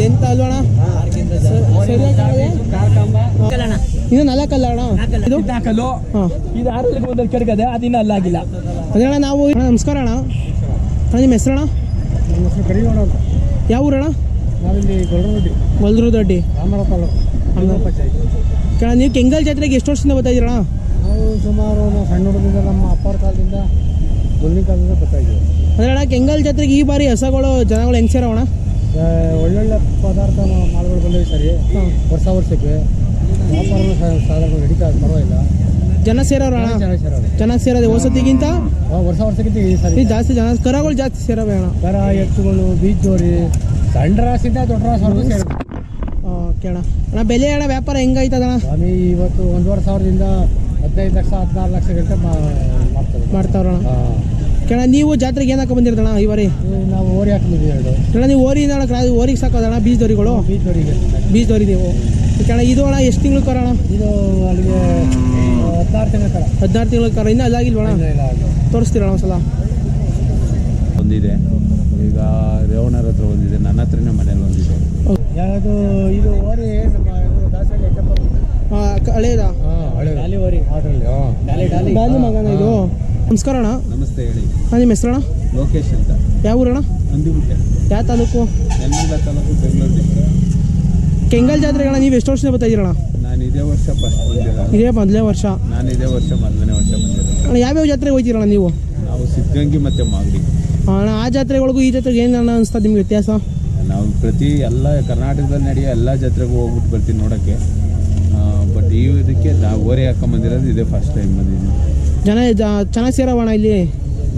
Length ಅಲ್ವಣ ಇದು? ನಾಲ್ಕಲ್ಲ ಅಣ್ಣ. ಇದು ಇದು? ಆರಲ್ಲಿ ಒಂದಲ್ಲಿ ಕೆಡಗದೆ ಅದಿನ್ನ ಅಲ್ಲಾಗಿಲ್ಲ. ಅದೇ ಅಣ್ಣ ನಾವು ನಮಸ್ಕಾರ ಅಣ್ಣ. ಅಣ್ಣ ನಿಮ್ಮ ಹೆಸರಣ್ಣ ಯಾವ ಊರಣ್ಣ? ದೊಡ್ಡಿ ಕಣ ನೀವು ಕೆಂಗಲ್ ಜಾತ್ರೆಗೆ ಎಷ್ಟು ವರ್ಷದಿಂದ ಬರ್ತಾ ಇದ್ದೀರಣ್ಣ ನಾವು ಸುಮಾರು ಸಣ್ಣ ಹುಡುಗರಿಂದ ನಮ್ಮ ಅಪ್ಪರ ಕಾಲದಿಂದ ಕಾಲದಿಂದ ಬರ್ತಾ ಇದ್ದೀವಿ ಅಣ್ಣ ಕೆಂಗಲ್ ಜಾತ್ರೆಗೆ ಈ ಬಾರಿ ಹಸಗಳು ಜನಗಳು ಹೆಂಗೆ ಸೇರವಣ ಆ, ಒಳ್ಳೊಳ್ಳೆ ಪದಾರ್ಥ ಮಾಲ್ಗಳು ಬಂದಿವೆ ಸರಿ. ವರ್ಷ ವರ್ಷಕ್ಕೆ. ವ್ಯಾಪಾರ ಸಾಧನಗಳು ನಡೀತಾ ಪರವಾಗಿಲ್ಲ. ಜನ ಸೇರೋರು ಅಣ್ಣ? ಚೆನ್ನಾಗಿ ಸೇರೋದು ಹೊಸತಿಗಿಂತ ವರ್ಷ ವರ್ಷಕ್ಕಿಂತ ಈ ಸರಿ. ಜಾಸ್ತಿ ಜನ ಕರಗಳು ಜಾಸ್ತಿ ಸೇರವೆ ಅಣ್ಣ. ಕರ ಎತ್ತುಗಳು ಬೀಜೋರಿ ಜೋರಿ ಸಣ್ಣ ರಾಸಿಂದ ದೊಡ್ಡ ರಾಸವರೆಗೂ ಸೇರ ಓಕೆ ಅಣ್ಣ. ಅಣ್ಣ ಬೆಲೆ ಅಣ್ಣ ವ್ಯಾಪಾರ ಹೆಂಗಾಯ್ತದಣ್ಣ ಸ್ವಾಮಿ ಇವತ್ತು ಒಂದೂವರೆ ಸಾವಿರದಿಂದ ಹದಿನೈದು ಲಕ್ಷ ಹದಿನಾರು ಲಕ್ಷ ಗಂಟೆ ಮಾಡ್ತಾರೆ ಮಾಡ್ತಾವ್ರಣ ಹಾಂ. ಕಣ ನೀವು ಜಾತ್ರೆಗೆ ಏನಕ್ಕೆ ಬಂದಿರ್ದಣ್ಣ ಈ ಬಾರಿ? ನಾವು ಓರಿ ಹಾಕ್ತೀವಿ ಎರಡು. ಕಣ ನೀವು ಓರಿ ನಾಳೆ ಕ್ರಾ ಓರಿಗೆ ಸಾಕೋದಣ ಬೀಜ್ ದೊರಿಗಳು? ಬೀಜ್ ಜೋರಿಗೆ ಬೀಜ ದೊರಿ ನೀವು. ಕಣ ಇದು ಅಣ್ಣ ಎಷ್ಟು ತಿಂಗಳು ಕರೋಣ ಇದು ಅಲ್ಲಿಗೆ ಹದಿನಾರು ತಿಂಗಳ ಕರ. ಹದಿನಾರು ತಿಂಗಳು ಕರ. ಇನ್ನೂ ಅದಾಗಿಲ್ವಣ ತೋರಿಸ್ತೀರಣ ಒಂದ್ಸಲ? ಒಂದಿದೆ. ಈಗ ರೇವಣರ ಹತ್ರ ಒಂದಿದೆ ನನ್ನ ಹತ್ರನೇ ಮನೇಲಿ ಬಂದಿದೆ ಯಾವುದು ಇದು ಓರಿ ನಮ್ಮ ಹಳೇದ? ಹಾಂ ಹಳೆ ಡಾಲಿ ಓರಿ. ಡಾಲಿ ಮಗನ ಇದು? ನಮಸ್ಕಾರ ಅಣ್ಣ. ನಮಸ್ತೆ ಹೇಳಿ. ಹಾಂ ನಿಮ್ಮ ಹೆಸರಣ್ಣ ಲೋಕೇಶ್ ಅಂತ. ಯಾವ ಊರಣ್ಣ ಅಂದಿಬಿಟ್ಟೆ ಯಾವ ತಾಲೂಕು? ನೆಲಮಂಗಲ ತಾಲೂಕು ಬೆಂಗಳೂರು ಡಿಸ್ಟ್ರಿಕ್ಟ್ ಕೆಂಗಲ್ ಜಾತ್ರೆಗಳ ನೀವು ಎಷ್ಟು ವರ್ಷದಿಂದ ಬರ್ತಾ ಇದ್ದೀರಣ್ಣ? ನಾನು ಇದೇ ವರ್ಷ ಫಸ್ಟ್ ಬಂದಿರೋದು. ಇದೇ ಮೊದಲೇ ವರ್ಷ. ನಾನು ಇದೇ ವರ್ಷ ಮೊದಲನೇ ವರ್ಷ ಬಂದಿರೋದು. ಅಣ್ಣ ಯಾವ್ಯಾವ ಜಾತ್ರೆಗೆ ಹೋಗ್ತೀರಣ್ಣ ನೀವು? ನಾವು ಸಿದ್ಧಗಂಗಿ ಮತ್ತು ಮಾಗಡಿ. ಅಣ್ಣ ಆ ಜಾತ್ರೆಗಳಿಗೂ ಈ ಜಾತ್ರೆಗೆ ಏನು ಅಣ್ಣ ಅನಿಸ್ತದೆ ನಿಮ್ಗೆ ವ್ಯತ್ಯಾಸ? ನಾವು ಪ್ರತಿ ಎಲ್ಲ ಕರ್ನಾಟಕದಲ್ಲಿ ನಡೆಯೋ ಎಲ್ಲ ಜಾತ್ರೆಗೂ ಹೋಗ್ಬಿಟ್ಟು ಬರ್ತೀನಿ ನೋಡೋಕ್ಕೆ. ಬಟ್ ಈ ಇದಕ್ಕೆ ನಾವು ಓರೆ ಹಾಕೊಂಬಂದಿರೋದು ಇದೇ ಫಸ್ಟ್ ಟೈಮ್ ಬಂದಿದ್ದೀನಿ. ಜನ ಚೆನ್ನಾಗಿ ಸೇರವಣ ಇಲ್ಲಿ?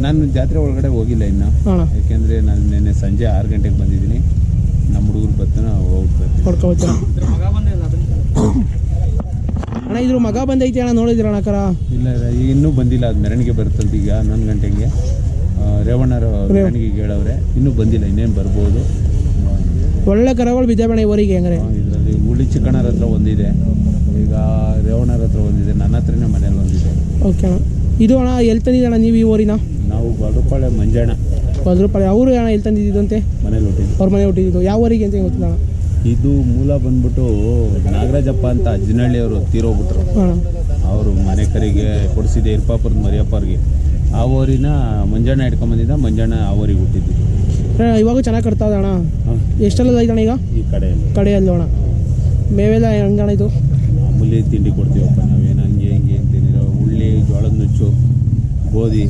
ನಾನು ಜಾತ್ರೆ ಒಳಗಡೆ ಹೋಗಿಲ್ಲ ಇನ್ನು. ಅಣ್ಣ ಯಾಕೆಂದರೆ ನಾನು ನಿನ್ನೆ ಸಂಜೆ ಆರು ಗಂಟೆಗೆ ಬಂದಿದ್ದೀನಿ. ನಮ್ಮ ಹುಡುಗರು ಬರ್ತಾನೆ ಹೋಗ್ತಾರೆ. ಹೊಡ್ಕೊಬೋತೀರ ಅಣ್ಣ ಇದ್ರ ಮಗ ಬಂದೈತಿ ಅಣ್ಣ ನೋಡಿದ್ರ ಅಣ್ಣ ಕರ? ಇಲ್ಲ ಈಗ ಇನ್ನೂ ಬಂದಿಲ್ಲ ಅದು ಮೆರಣಿಗೆ ಬರುತ್ತಲ್ದು ಈಗ ಹನ್ನೊಂದು ಗಂಟೆಗೆ. ರೇವಣ್ಣರ ಮೆರವಣಿಗೆಗೆ ಹೇಳವ್ರೆ ಇನ್ನೂ ಬಂದಿಲ್ಲ ಇನ್ನೇನು ಬರ್ಬೋದು. ಒಳ್ಳೆ ಕರಗಳು ಬಿದ್ದಾವಣ್ಣ ಇವರಿಗೆ ಹೆಂಗಾರೆ. ಇದರಲ್ಲಿ ಹುಳಿ ಚಿಕ್ಕಣ್ಣರ ಹತ್ರ ಒಂದಿದೆ. ಈಗ ರೇವಣ್ಣರ ಹತ್ರ ಒಂದಿದೆ ನನ್ನ ಹತ್ರನೇ ಮನೇಲಿ ಒಂದಿದೆ. ಓಕೆ. ಅಣ್ಣ ಇದು ಅಣ್ಣ ಎಲ್ಲಿ ತಂದಿದ್ದಣ್ಣ ನೀವು ಈ ಊರಿನ? ನಾವು ಬದ್ರಪಾಳೆ ಮಂಜಣ್ಣ. ರೂಪಾಯಿ ಅವರು ಅಣ್ಣ ಎಲ್ಲಿ ತಂದಿದ್ದಂತೆ ಮನೇಲಿ ಹುಟ್ಟಿದ್ದು. ಅವ್ರ ಮನೆ ಹುಟ್ಟಿದ್ದು. ಯಾವ ಊರಿಗೆ ಅಂತ ಗೊತ್ತಿಲ್ಲ ಅಣ್ಣ. ಇದು ಮೂಲ ಬಂದ್ಬಿಟ್ಟು ನಾಗರಾಜಪ್ಪ ಅಂತ ಅಜ್ಜನಹಳ್ಳಿಯವರು ತೀರೋಗ್ಬಿಟ್ರು ಅವರು ಮನೆ ಕರಿಗೆ ಕೊಡಿಸಿದೆ ಇರ್ಪಾಪುರದ ಮರಿಯಪ್ಪವ್ರಿಗೆ ಆ ಊರಿನ ಮಂಜಣ್ಣ ಇಟ್ಕೊಂಬಂದಿದ್ದ ಮಂಜಣ್ಣ ಆ ಊರಿಗೆ ಹುಟ್ಟಿದ್ದು. ಇವಾಗ ಚೆನ್ನಾಗಿ ಕಟ್ತಾ ಅಣ್ಣ. ಎಷ್ಟೆಲ್ಲ ಈಗ? ಈ ಕಡೆಯಲ್ಲಿ. ಕಡೆಯಲ್ಲಿ ಅಣ್ಣ. ಮೇವೆಲ್ಲ ಹೆಂಗಣ್ಣ ಇದು? ಮಾಮೂಲಿ ತಿಂಡಿ ಕೊಡ್ತೀವಪ್ಪ ನಾವೇನು ಹಂಗೆ ಹಂಗೆ ಅಂತೀನಿಲ್ಲ ಹುಳ್ಳಿ ಜೋಳದ ನುಚ್ಚು ಗೋಧಿ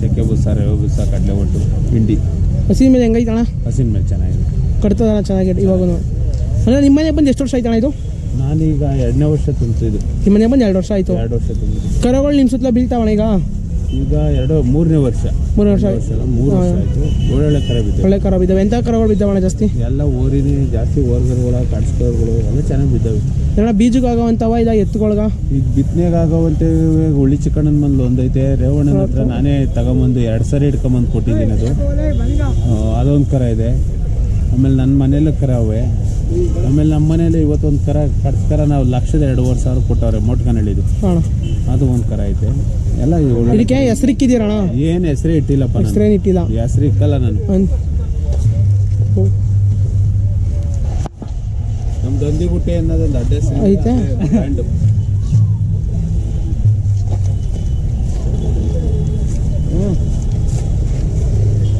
ಚಕ್ಕೆ ಬುಸ್ಸ ರವೆ ಬುಸ್ಸ ಕಡಲೆ ಒಟ್ಟು ಹಿಂಡಿ. ಹಸಿನ ಮೇಲೆ ಹೆಂಗೈತೆ ಅಣ್ಣ? ಹಸಿನ ಮೇಲೆ ಚೆನ್ನಾಗಿದೆ. ಕಟ್ತದ ಅಣ್ಣ ಚೆನ್ನಾಗಿದೆ ಇವಾಗ ಅಂದರೆ ನಿಮ್ಮ ಮನೆಗೆ ಬಂದು ಎಷ್ಟು ವರ್ಷ ಆಯ್ತು ಅಣ್ಣ ಇದು? ನಾನೀಗ ಎರಡನೇ ವರ್ಷ ತುಂಬಿಸಿದ್ದು ನಿಮ್ಮ ಮನೆಗೆ ಬಂದು ಎರಡು ವರ್ಷ ಆಯಿತು. ಎರಡು ವರ್ಷ ತುಂಬಿದ್ದು ಕರಗಳು ನಿಮ್ಮ ಸುತ್ತಲ ಬೀಳ್ತಾವಣ ಈಗ? ಈಗ ಎರಡು ಮೂರನೇ ವರ್ಷ. ಮೂರನೇ ವರ್ಷ ವರ್ಷ ಮೂರು ವರ್ಷ ಆಯಿತು. ಒಳ್ಳೊಳ್ಳೆ ಕರ ಬಿದ್ದೆ ಒಳ್ಳೆ ಕರ ಬಿದ್ದಾವೆ. ಎಂಥ ಕರಗಳು ಬಿದ್ದಾವಣ ಜಾಸ್ತಿ? ಎಲ್ಲ ಓರಿನಿ ಜಾಸ್ತಿ ಓರ್ಗರ್ಗಳು ಕಡ್ಸ್ಕರುಗಳು ಎಲ್ಲ ಚೆನ್ನಾಗಿ ಬಿದ್ದಾವೆ. ಅಣ್ಣ ಬೀಜಕ್ಕೆ ಆಗೋವಂಥವ ಇಲ್ಲ ಎತ್ತುಗಳ್ಗ ಈಗ ಬಿತ್ತನೆಗೆ ಆಗೋವಂತೆ ಉಳ್ಳಿ ಚಿಕ್ಕಣ್ಣನ ಬಂದು ಒಂದೈತೆ ರೇವಣ್ಣನ ಹತ್ರ ನಾನೇ ತಗೊಂಬಂದು ಎರಡು ಸರಿ ಹಿಡ್ಕೊಂಬಂದು ಕೊಟ್ಟಿದ್ದೀನಿ ಅದು. ಅದೊಂದು ಕರ ಇದೆ. ಆಮೇಲೆ ನನ್ನ ಮನೇಲಿ ಕರ ಅವೆ. ಆಮೇಲೆ ನಮ್ಮ ಮನೇಲಿ ಇವತ್ತೊಂದು ಕರ ಕಟ್ಸ್ಕರ ನಾವು ಲಕ್ಷದ ಎರಡೂವರೆ ಸಾವಿರ ಕೊಟ್ಟವ್ರೆ ಮೊಟ್ಕನಳ್ಳಿದು ಅಣ್ಣ ಅದು ಒಂದು ಕರ ಐತೆ. ಎಲ್ಲ ಇದಕ್ಕೆ ಹೆಸರಿಕ್ಕಿದ್ದೀರಣ್ಣ? ಏನು ಹೆಸರೇ ಇಟ್ಟಿಲ್ಲಪ್ಪ ಹೆಸರೇನು ಇಟ್ಟಿಲ್ಲ. ಹೆಸರು ಇಕ್ಕಲ್ಲ ನಾನು ದೊಂದಿಗುಟ್ಟೆ ಅನ್ನೋದೊಂದು ಅಡ್ರೆಸ್ ಐತೆ? ಬ್ರ್ಯಾಂಡು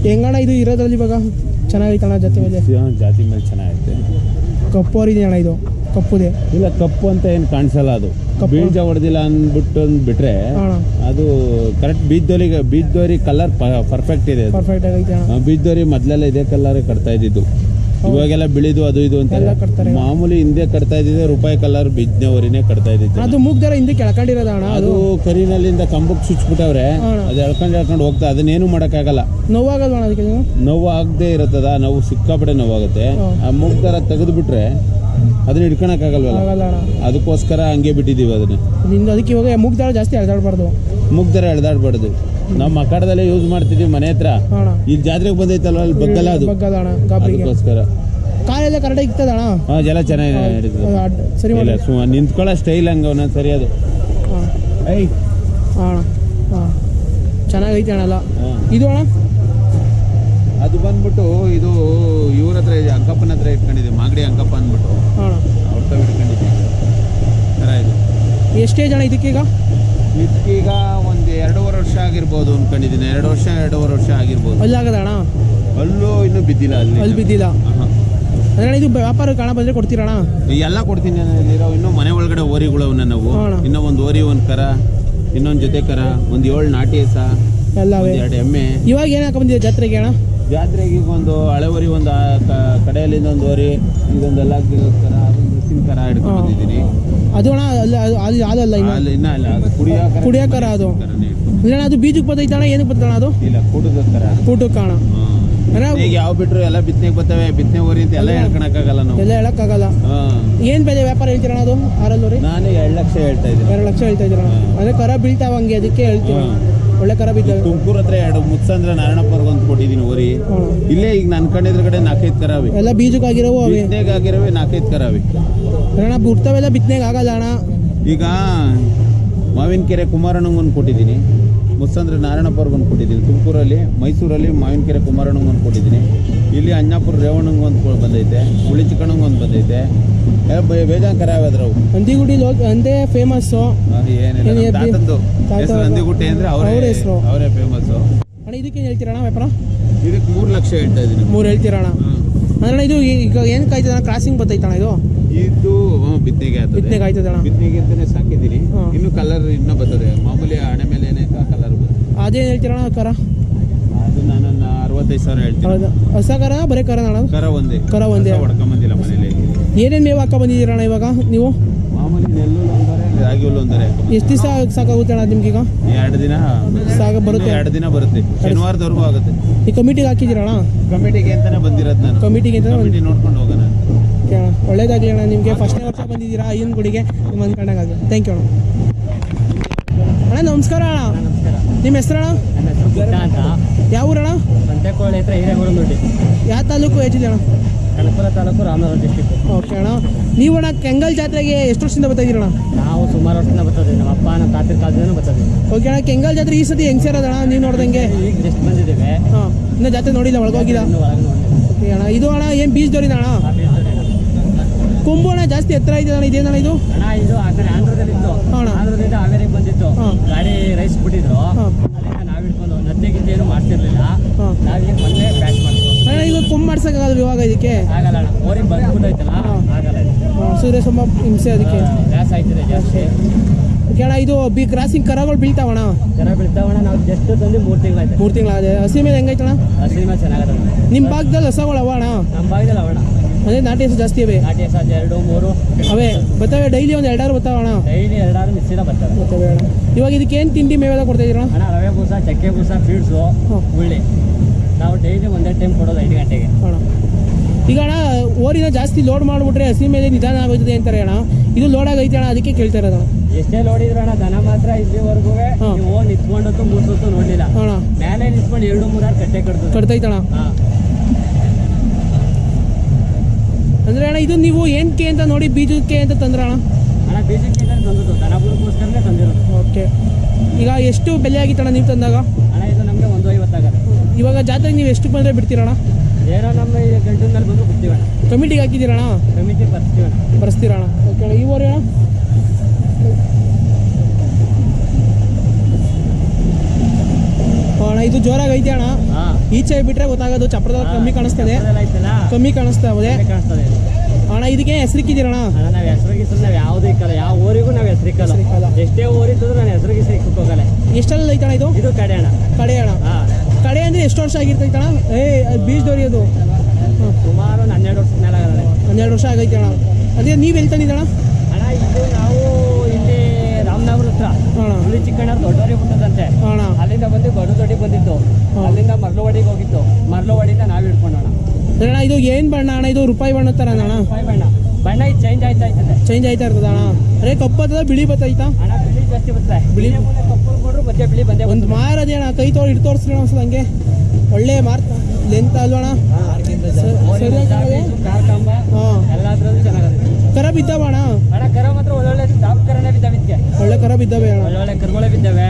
ಹೆಂಗಣ್ಣ ಇದು ಇರೋದ್ರಲ್ಲಿ ಇವಾಗ? ಚೆನ್ನಾಗೈತಣ್ಣ ಜಾತಿ ಮೇಲೆ? ಜಾತಿ ಮೇಲೆ ಚೆನ್ನಾಗೈತೆ. ಕಪ್ಪು ಅವ್ರಿದೆ ಅಣ್ಣ ಇದು? ಕಪ್ಪುದೆ? ಇಲ್ಲ ಕಪ್ಪು ಅಂತ ಏನು ಕಾಣಿಸಲ್ಲ ಅದು. ಕಪ್ಪು? ಬೀಜ ಹೊಡೆದಿಲ್ಲ ಅಂದ್ಬಿಟ್ಟು ಅಂದ್ಬಿಟ್ರೆ ಅದು ಕರೆಕ್ಟ್ ಬೀಜದೋರಿಗೆ ಬೀಜದೋರಿ ಕಲರ್ ಪರ್ಫೆಕ್ಟ್ ಇದೆ ಅದು. ಪರ್ಫೆಕ್ಟ್ ಆಗೈತೆ ಬೀಜದೋರಿ ಮೊದ್ಲೆಲ್ಲ ಇದೇ ಕಲರ್ ಕಟ್ತಾ ಇದ್ದಿದ್ದು. ಇವಾಗೆಲ್ಲ ಬಿಳಿದು ಅದು ಇದು ಅಂತ ಎಲ್ಲ ಕಟ್ತಾರೆ. ಮಾಮೂಲಿ ಹಿಂದೆ ಕಟ್ತಾ ಇದ್ದಿದ್ದೆ ರೂಪಾಯಿ ಕಲರ್ ಬೀಜನವರಿನೇ ಕಟ್ತಾ ಇದ್ದಿದ್ದು ಅದು ಮೂಗ್ದಾರ ಹಿಂದೆ ಕೆಳಕಂಡಿರೋದ ಅಣ್ಣ ಅದು ಅದು ಕರಿನಲ್ಲಿಂದ ಕಂಬಕ್ಕೆ ಚುಚ್ಬಿಟ್ಟವ್ರೆ ಅಣ್ಣ. ಅದು ಎಳ್ಕೊಂಡು ಎಳ್ಕೊಂಡು ಹೋಗ್ತಾ ಅದನ್ನೇನು ಮಾಡೋಕ್ಕಾಗಲ್ಲ ನೋವಾಗಲ್ವ ಅಣ್ಣ ಅದಕ್ಕೆ ನೀವು? ನೋವು ಆಗದೆ ಇರುತ್ತದ ನೋವು ಸಿಕ್ಕಾಪಟ್ಟೆ ನೋವಾಗುತ್ತೆ. ಆ ಮೂಗ್ ತರ ತೆಗೆದು ಬಿಟ್ರೆ ಅದನ್ನ ಹಿಡ್ಕೊಳಕ್ಕಾಗಲ್ವಲ್ಲ? ಆಗಲ್ಲ ಅಣ್ಣ. ಅದಕ್ಕೋಸ್ಕರ ಹಂಗೆ ಬಿಟ್ಟಿದ್ದೀವಿ ಅದನ್ನ. ನಿಂದು ಅದಕ್ಕೆ ಇವಾಗ ಮೂಗ್ದಾರ ಜಾಸ್ತಿ ಎಳ್ದಾಡ್ಬಾರ್ದು ಮುಗ್ದಾರ ಎಳ್ದಾಡ್ಬಾರ್ದು ನಾವು ಮಕ್ಕಳದಲ್ಲೇ ಯೂಸ್ ಮಾಡ್ತಿದ್ವಿ ಮನೆ ಹತ್ರ. ಅಣ್ಣ. ಇಲ್ಲಿ ಜಾತ್ರೆಗೆ ಬಂದೈತಲ್ಲ ಅಲ್ಲಿ ಬಗ್ಗಲ್ಲ ಅದು. ಬಗ್ಗದ ಅಣ್ಣ ಗಾಬರಿಗೆ. ಅದಕ್ಕೋಸ್ಕರ. ಕಾಲೆಲ್ಲ ಕರೆಕ್ಟಾಗಿ ಇರ್ತದ ಅಣ್ಣ ಹಾ ಜಲ ಚೆನ್ನಾಗಿ ನಡೀತದೆ ಅದು ಸರಿ ಮಾಡಿ ಇಲ್ಲ ಸು ನಿಂತ್ಕೊಳ್ಳೋ ಸ್ಟೈಲ್ ಹಂಗ ಒಂದೊಂದು ಸರಿ ಅದು. ಹಾಂ. ಐ ಅಣ್ಣ. ಹಾಂ. ಚೆನ್ನಾಗೈತೆ ಅಣ್ಣ ಎಲ್ಲ. ಹಾ. ಇದು ಅಣ್ಣ ಅದು ಬಂದ್ಬಿಟ್ಟು ಇದು ಇವ್ರ ಹತ್ರ ಇದೆ ಅಂಕಪ್ಪನ ಹತ್ರ ಇಟ್ಕೊಂಡಿದ್ದೀವಿ ಮಾಗಡಿ ಅಂಕಪ್ಪ ಅಂದ್ಬಿಟ್ಟು. ಹಾಂ. ಅವ್ರ ತಾವ್ ಇಟ್ಕೊಂಡಿದ್ದೀವಿ ಥರ ಇದು. ಎಷ್ಟೇ ಜನ ಇದಕ್ಕೀಗ? ಇದಕ್ಕೀಗ ಒಂದು ಎರಡೂವರೆ ವರ್ಷ ಆಗಿರ್ಬೋದು ಅಂದ್ಕೊಂಡಿದ್ದೀನಿ ಎರಡು ವರ್ಷ ಎರಡೂವರೆ ವರ್ಷ ಆಗಿರ್ಬೋದು. ಅಲ್ಲಾಗದ ಅಣ್ಣ? ಅಲ್ಲೂ ಇನ್ನೂ ಬಿದ್ದಿಲ್ಲ ಅಲ್ಲಿ. ಅಲ್ಲಿ ಬಿದ್ದಿಲ್ಲ? ಆಹಾ. ಅಂದ್ರೆ ಇದು ವ್ಯಾಪಾರ ಕಾಣ ಬಂದರೆ ಕೊಡ್ತೀರಣ ಎಲ್ಲ ಕೊಡ್ತೀನಿ ನಾನು ಇಲ್ಲಿರೋ. ಇನ್ನೂ ಮನೆ ಒಳಗಡೆ ಓರಿಗಳವನ್ನ ನಾವು. ಅಣ್ಣ. ಇನ್ನೂ ಒಂದು ಓರಿ ಒಂದು ಕರ ಇನ್ನೊಂದು ಜೊತೆ ಕರ ಒಂದು ಏಳು ನಾಟಿ ಎಸ ಎಲ್ಲವೇ. ಒಂದು ಎರಡು ಎಮ್ಮೆ. ಇವಾಗ ಏನು ಹಾಕೊಂಬಂದಿದೆ ಜಾತ್ರೆಗೆ ಅಣ್ಣ? ಜಾತ್ರೆಗೆ ಈಗ ಒಂದು ಹಳೆ ಓರಿ ಒಂದು ಆ ಕ- ಕಡೆಯಲ್ಲಿಂದ ಒಂದು ಓರಿ ಇದೊಂದೆಲ್ಲ ಕರ ಅದೊಂದು ಹಸಿನ ಕರ ಹಿಡ್ಕೊಂಡು. ಬಂದಿದ್ದೀನಿ ಅದು ಅಣ್ಣ ಅಲ್ಲಿ ಅದು ಅದು ಅದಲ್ಲ ಇನ್ನು? ಅಲ್ಲಿ ಇನ್ನ ಅಲ್ಲ ಅದು ಕುಡಿಯೋ ಕುಡಿಯೋಕರ ಕುಡಿಯೋ ಅದು. ಇಲ್ಲ ಅದು ಬೀಜಕ್ಕೆ ಬರ್ತೈತಣ್ಣ ಏನಕ್ಕೆ ಬರ್ತಣ್ಣ ಅದು? ಇಲ್ಲ ಕುಡಿದ ಕರ. ಊಟಕ್ಕೆ ಕಾಣ ಅಣ್ಣ ಈಗ ಯಾವ ಬಿಟ್ರು ಎಲ್ಲ ಬಿತ್ತನೆಗೆ ಬರ್ತವೆ ಬಿತ್ತನೆ ಓರಿ ಅಂತ ಎಲ್ಲ ಹೇಳ್ಕೊಳಕ್ಕಾಗಲ್ಲ ನಾವು. ಎಲ್ಲ ಹೇಳಕ್ಕಾಗಲ್ಲ. ಏನ್ ಬೆಲೆ ವ್ಯಾಪಾರ ಹೇಳ್ತೀರಣ್ಣ ಅದು ಆರಲ್ಲೂರಿ ನಾನು ಎರಡು ಲಕ್ಷ ಹೇಳ್ತಾ ಇದ್ದೀನಿ. ಎರಡು ಲಕ್ಷ ಹೇಳ್ತಾ ಇದ್ದೀರಣ್ಣ. ಅದೇ ಕರ ಬೀಳ್ತಾವ ಹಂಗೆ ಅದಕ್ಕೆ ಹೇಳ್ತೀವಿ. ಒಳ್ಳೆ ಕರ ಬಿದ್ದಾವೆ ತುಮಕೂರು ಹತ್ರ ಎರಡು ಮುತ್ಸಂದ್ರ ನಾರಾಯಣಪ್ಪರ್ಗೆ ಅಂತ ಕೊಟ್ಟಿದ್ದೀನಿ ಓರಿ. ಇಲ್ಲೇ ಈಗ ನನ್ನ ಕಡೆ ಕಡೆ ನಾಲ್ಕೈದು ಕರಾವಿ ಎಲ್ಲ ಬೀಜಕ್ಕಾಗಿರೋವು ಅವೆ. ಬಿತ್ತನೆಗಾಗಿರವೆ ನಾಲ್ಕೈದು ಕರಾವಿ ಅಣ್ಣ ಬಿಡ್ತಾವೆಲ್ಲ ಬಿತ್ತನೆಗೆ ಆಗಲ್ಲ ಅಣ್ಣ. ಈಗ ಮಾವಿನ ಕೆರೆ ಒಂದು ಕೊಟ್ಟಿದ್ದೀನಿ. ಮುತ್ಸಂದ್ರ ಅವ್ರಿಗೆ ಒಂದು ಕೊಟ್ಟಿದ್ದೀನಿ. ತುಮಕೂರಲ್ಲಿ ಮೈಸೂರಲ್ಲಿ ಮಾವಿನಕೆರೆ ಕುಮಾರಣ್ಣಂಗೆ ಒಂದು ಕೊಟ್ಟಿದ್ದೀನಿ. ಇಲ್ಲಿ ಅಣ್ಣಾಪುರ ರೇವಣ್ಣಂಗೆ ಒಂದು ಬಂದೈತೆ ಹುಳಿ ಚಿಕ್ಕಣ್ಣಂಗೆ ಒಂದು ಬಂದೈತೆ ಬೇಜಾನ್ ಕರಾವೆ ಅದ್ರವು ಹಂದಿಗುಡಿ ಲೋ ಅಂದೇ ಫೇಮಸ್ಸು ಏನಿಲ್ಲ ನಂದಿಗುಟ್ಟೆ ಅಂದರೆ ಅವರೇ ಹೆಸ್ರು. ಅವರೇ ಫೇಮಸ್ಸು ಅಣ್ಣ ಇದಕ್ಕೇನು ಹೇಳ್ತೀರಣ್ಣ ವ್ಯಾಪಾರ? ಇದಕ್ಕೆ ಮೂರು ಲಕ್ಷ ಹೇಳ್ತಾ ಇದ್ದೀನಿ. ಮೂರು ಹೇಳ್ತೀರಣ್ಣ. ಅಂದ್ರೆ ಇದು ಈಗ ಏನು ಕಾಯ್ತದಣ್ಣ ಕ್ರಾಸಿಂಗ್ ಬರ್ತೈತಣ್ಣ ಇದು? ಇದು ಬಿತ್ತನೆಗೆ ಆಯ್ತದಣ್ಣ? ಬಿತ್ತನೆಗೆ ಅಂತಾನೆ ಸಾಕಿದ್ದೀನಿ ಇನ್ನು ಕಲರ್ ಇನ್ನೂ ಬರ್ತದೆ. ಮಾಮೂಲಿ ಹಣೆ ಮೇಲೆ ಏನೇ ಕಲರ್ ಬರ್ತದೆ. ಅದೇನು ಹೇಳ್ತೀರಣ್ಣ ಕರ ಅದು ನಾನು ಅರವತ್ತೈದು ಸಾವಿರ ಹೇಳ್ತೀನಿ. ಹೊಸ ಕರ ಬರೀ ಕರ ಅಣ್ಣ ಕರ ಒಂದೇ. ಕರ ಒಂದೇ. ಹೊಡ್ಕೊಂಬಂದಿಲ್ಲ ಮನೇಲಿ. ಏನೇನು ಮೇವು ಹಾಕ ಬಂದಿದ್ದೀರಣ್ಣ ಇವಾಗ ನೀವು? ಮಾಮೂಲಿ ನೆಲ್ಲು ಒಂದರೆ ರಾಗಿ ಹುಲ್ಲು ಒಂದರೆ ಎಷ್ಟು ದಿವಸ ಸಾಕಾಗುತ್ತೆ ಅಣ್ಣ ನಿಮ್ಗೀಗ? ಎರಡು ದಿನ ಸಾಕ ಬರುತ್ತೆ. ಎರಡು ದಿನ ಬರುತ್ತೆ. ಶನಿವಾರದವರೆಗೂ ಆಗುತ್ತೆ. ಈ ಕಮಿಟಿಗೆ ಹಾಕಿದಿರಣ್ಣ ಕಮಿಟಿಗೆ ಅಂತಾನೆ ಬಂದಿರೋದು ನಾನು. ಕಮಿಟಿಗೆ ಅಂತ ಕಮಿಟಿ ನೋಡ್ಕೊಂಡು ಹೋಗೋಣ. ಅಣ್ಣ ಒಳ್ಳೇದಾಗಲಿ ಅಣ್ಣ ನಿಮಗೆ ಫಸ್ಟ್ನೇ ವರ್ಷ ಬಂದಿದ್ದೀರಾ ಅಯ್ಯನ ಗುಡಿಗೆ? ನಿಮ್ಮ ಅಂದ್ಕೊಂಡಾಗಲಿ ಥ್ಯಾಂಕ್ ಯು ಅಣ್ಣ. ಅಣ್ಣ ನಮಸ್ಕಾರ ಅಣ್ಣ. ನಿಮ್ಮ ಅಣ್ಣ? ಹೆಸರು ಬುದ್ಧ ಅಂತ. ಯಾವ ಊರಣ ಸಂತೆಕೋಳಿ ಹತ್ರ ಯಾವ ತಾಲೂಕು ಹೆಚ್ಚಿದೆ ಅಣ್ಣ? ಕನಕಪುರ ತಾಲೂಕು ರಾಮನಗರ ಡಿಸ್ಟಿಕ್ ಓಕೆ ಅಣ್ಣ. ನೀವು ಅಣ್ಣ ಕೆಂಗಲ್ ಜಾತ್ರೆಗೆ ಎಷ್ಟು ವರ್ಷದಿಂದ ಬರ್ತಾ ಇದ್ದೀರಣ್ಣ ನಾವು ಸುಮಾರು ವರ್ಷದಿಂದ ಬರ್ತದೆ ನಮ್ಮ ಅಪ್ಪ ನಮ್ಮ ತಾತಿರ ಕಾಲದಿಂದ ಬರ್ತದೆ ಓಕೆ ಅಣ್ಣ ಕೆಂಗಲ್ ಜಾತ್ರೆ ಈ ಸತಿ ಹೆಂಗ್ ಸೇರೋದಣ ನೀವು ನೋಡ್ದಂಗೆ? ಈಗ ಜಸ್ಟ್ ಬಂದಿದ್ದೇವೆ. ಹಾಂ ಇನ್ನೂ ಜಾತ್ರೆ ನೋಡಿಲ್ಲ ಒಳಗೋಗಿಲ್ಲ? ಒಳಗೆ ಓಕೆ ಅಣ್ಣ ಇದು ಅಣ್ಣ ಏನು ಬೀಚ್ ಅಣ್ಣ? ಅಣ್ಣ. ಕೊಂಬು ಜಾಸ್ತಿ ಎತ್ತರ ಇದೆ ಅಣ್ಣ ಇದೇನಣ್ಣ ಇದು? ಅಣ್ಣ ಇದು ಆ ಕಡೆ ಆಂಧ್ರದಲ್ಲಿ ಇತ್ತು. ಆಂಧ್ರದಿಂದ ಹಾವೇರಿಗೆ ಬಂದಿತ್ತು. ಗಾಡಿ ರೈಸ್ ಬಿಟ್ಟಿದ್ರು. ಅಲ್ಲಿಂದ ನಾವು ಹಿಡ್ಕೊಂಡು ನದ್ದೆ ಗಿದ್ದೆ ಏನು ಮಾಡ್ತಿರ್ಲಿಲ್ಲ. ನಾವೀಗ ಮೊನ್ನೆ ಬ್ಯಾಚ್ ಮಾಡ್ತೀವಿ ಅಣ್ಣ ಇವಾಗ ಕೊಂಬು ಮಾಡ್ಸೋಕ್ಕಾಗಲ್ಲ ಇವಾಗ ಇದಕ್ಕೆ? ಆಗಲ್ಲ ಅಣ್ಣ ಓರಿ ಬಂದ್ಬಿಟ್ಟೈತಲ್ಲ. ಆಗಲ್ಲ ಸೂರ್ಯ ಸೊಂಬ ಹಿಂಸೆ ಅದಕ್ಕೆ. ಗ್ಯಾಸ್ ಆಯ್ತದೆ ಜಾಸ್ತಿ. ಓಕೆ ಇದು ಬಿ ಕ್ರಾಸಿಂಗ್ ಕರಗಳು ಬೀಳ್ತಾವಣ ಜನ ಬೀಳ್ತಾವಣ ನಾವು ಜಸ್ಟ್ ತಂದು ಮೂರು ತಿಂಗಳಾಯ್ತು. ಮೂರು ತಿಂಗಳಾದೆ. ಹಸಿ ಮೇಲೆ ಹೆಂಗೈತಣ್ಣ? ಹಸಿ ಮೇಲೆ ಚೆನ್ನಾಗದ ನಿಮ್ಮ ಭಾಗದಲ್ಲಿ ಹೊಸಗಳು ಅವಣ ನಮ್ಮ ಭಾಗದಲ್ಲಿ ಅವಣ ಅದೇ ನಾಟಿ ಹಸು ಜಾಸ್ತಿ ಅವೇ? ನಾಟಿ ಸಾಜ್ ಎರಡು ಮೂರು. ಅವೇ ಬರ್ತವೆ ಡೈಲಿ ಒಂದು ಎರಡಾರು ಬರ್ತಾವ ಅಣ್ಣ? ಡೈಲಿ ಎರಡಾರು ಮಿಕ್ಸಿದ ಬರ್ತವೆ. ಬರ್ತವೆ ಅಣ್ಣ. ಇವಾಗ ಇದಕ್ಕೆ ಏನು ತಿಂಡಿ ಮೇವೆಲ್ಲ ಕೊಡ್ತಾ ಇದೀರ ಅಣ್ಣ ರವೆ ಬೂಸ ಚಕ್ಕೆ ಬೂಸ ಫೀಡ್ಸು ಹುಳ್ಳಿ. ನಾವು ಡೈಲಿ ಒಂದೇ ಟೈಮ್ ಕೊಡೋದು ಐದು ಗಂಟೆಗೆ. ಅಣ್ಣ. ಈಗ ಅಣ್ಣ ಓರಿನ ಜಾಸ್ತಿ ಲೋಡ್ ಮಾಡಿಬಿಟ್ರೆ ಹಸಿ ಮೇಲೆ ನಿಧಾನ ಆಗೋಯ್ತದೆ ಅಂತಾರೆ ಅಣ್ಣ. ಇದು ಲೋಡ್ ಆಗೈತೆ ಅಣ್ಣ ಅದಕ್ಕೆ ಕೇಳ್ತಾ ಇರೋದು. ಎಷ್ಟೇ ನೋಡಿದ್ರು ಅಣ್ಣ ದನ ಮಾತ್ರ ಇಲ್ಲಿವರೆಗೂ ಓ ನಿಂತ್ಕೊಂಡು ನಿಂತ್ಕೊಂಡಂತೂ ಮೂರ್ಸೊತ್ತು ನೋಡಲಿಲ್ಲ. ಅಣ್ಣ. ಮೇಲೆ ನಿಂತ್ಕೊಂಡು ಎರಡು ಮೂರಾರು ಕಟ್ಟೆ ಕಟ್ತದೆ. ಕಟ್ತೈತಣ್ಣ ಹಾಂ ಅಂದ್ರೆ ಅಣ್ಣ ಇದು ನೀವು ಏನಕ್ಕೆ ಅಂತ ನೋಡಿ ಬೀಜಕ್ಕೆ ಅಂತ ತಂದ್ರ ಅಣ್ಣ ಬೀಜಕ್ಕೆ ತಂದದ್ದು ದನ ಬುಡಕ್ಕೋಸ್ಕರನೇ ತಂದಿರೋದು. ಓಕೆ. ಈಗ ಎಷ್ಟು ಬೆಲೆ ಆಗಿತ್ತಣ್ಣ ನೀವು ತಂದಾಗ? ಅಣ್ಣ ಇದು ನಮಗೆ ಒಂದು ಐವತ್ತಾಗತ್ತೆ ಇವಾಗ ಜಾತ್ರೆಗೆ ನೀವು ಎಷ್ಟು ಬಂದರೆ ಬಿಡ್ತೀರಣ್ಣ? ಏನೋ ನಮ್ಮ ಈ ಗಂಟಿನ ಮೇಲೆ ಬಂದು ಬಿಡ್ತೀವಣ್ಣ ಕಮಿಟಿಗೆ ಹಾಕಿದ್ದೀರಣ್ಣ? ಕಮಿಟಿ ಬರ್ತೀವಣ್ಣ ಬರ್ಸ್ತೀರಣ್ಣ. ಓಕೆ ಈ ಅಣ್ಣ? ಅಣ್ಣ ಇದು ಜೋರಾಗಿ ಐತೆ ಅಣ್ಣ. ಈಚೆ ಬಿಟ್ರೆ ಗೊತ್ತಾಗೋದು ಚಪ್ರದ ಕಮ್ಮಿ ಕಾಣಿಸ್ತದೆ. ಕಮ್ಮಿ ಕಾಣಿಸ್ತಾ ಇದೆ. ಕಾಣಿಸ್ತದೆ ಅಣ್ಣ ಇದಕ್ಕೆ ಹೆಸರಿಕ್ಕಿದ್ದೀರಣ್ಣ? ಅಣ್ಣ ನಾವು ಹೆಸರು ಗಿಸ್ರು ನಾವು ಯಾವುದೂ ಇಕ್ಕಲ್ಲ. ಯಾವ ಊರಿಗೂ ನಾವು ಹೆಸರಿಕ್ಕಲ್ಲ. ಎಷ್ಟೇ ಊರಿದ್ರು ನಾನು ಹೆಸರು ಗಿಸ್ರು ಇಕ್ಕಕ್ಕೆ ಹೋಗಲ್ಲ. ಎಷ್ಟಲ್ಲಿ ಐತಣ್ಣ ಇದು? ಇದು ಕಡೆ ಅಣ್ಣ. ಕಡೆ ಅಣ್ಣ. ಕಡೆ ಅಂದ್ರೆ ಎಷ್ಟು ವರ್ಷ ಆಗಿರ್ತೈತಣ ಏ ಬೀಜ್ ದೊರೆಯೋದು ಸುಮಾರು ಒಂದು ಹನ್ನೆರಡು ವರ್ಷ ಮೇಲೆ ಹನ್ನೆರಡು ವರ್ಷ ಆಗೈತೆ ಅಣ್ಣ. ಅದೇ ನೀವು ಎಲ್ಲಿ ಅಣ್ಣ ಇದು ನಾವು ಹತ್ರ. ಅಣ್ಣ ಹುಲಿ ಚಿಕ್ಕಣ್ಣ ದೊಡ್ಡವರಿಗೆ ಅಣ್ಣ ಅಲ್ಲಿಂದ ಬಂದು ಬಡ ದೊಡ್ಡಿ ಬಂದಿತ್ತು. ಅಲ್ಲಿಂದ ಮರ್ಲವಾಡಿಗೆ ಹೋಗಿತ್ತು. ಮರ್ಲವಾಡಿಯಿಂದ ನಾವು ಹಿಡ್ಕೊಂಡೋಣ. ಅಣ್ಣ ಇದು ಏನು ಬಣ್ಣ ಅಣ್ಣ? ಇದು ರೂಪಾಯಿ ಬಣ್ಣ ತರ ಅಣ್ಣ. ರೂಪಾಯಿ ಬಣ್ಣ. ಬಣ್ಣ ಇದು ಚೇಂಜ್ ಆಯ್ತಾ ಇರ್ತದೆ ಚೇಂಜ್ ಆಯ್ತಾ ಇರ್ತದ ಅಣ್ಣ? ಅರೇ ಕಪ್ಪು ಬರ್ತದ ಬಿಳಿ ಬತ್ತೈತಾ ಅಣ್ಣ ಬಿಳಿ ಜಾಸ್ತಿ ಬರ್ತದೆ. ಬಿಳಿ? ಬಿಳಿ ಕಪ್ಪು ಕೊಡ್ರು ಮಧ್ಯೆ ಬಿಳಿ ಬಂದೇ ಒಂದು ಮಾರದೇ ಅಣ್ಣ ಕೈ ತೋರ್ ಇಟ್ಟು ತೋರಿಸ್ರಿ ಅನ್ಸದ ಹಂಗೆ. ಒಳ್ಳೆ ಮಾರ್ಕ್. ಲೆಂತ್ ಅಲ್ವಾ ಸರಿಯಾಗಿ ಕಾರ್ಕಂಬ ಹಾಂ. ಎಲ್ಲದ್ರಲ್ಲೂ ಚೆನ್ನಾಗದೆ. ಕರ ಬಿದ್ದಾವ ಅಣ್ಣ? ಅಣ್ಣ ಕರ ಮಾತ್ರ ಒಳ್ಳೊಳ್ಳೆ ಟಾಪ್ ಕರನೇ ಬಿದ್ದಾವೆ ಇದಕ್ಕೆ ಒಳ್ಳೆ ಕರ ಬಿದ್ದಾವೆ ಅಣ್ಣ. ಒಳ್ಳೊಳ್ಳೆ ಕರುಗಳೇ ಬಿದ್ದಾವೆ.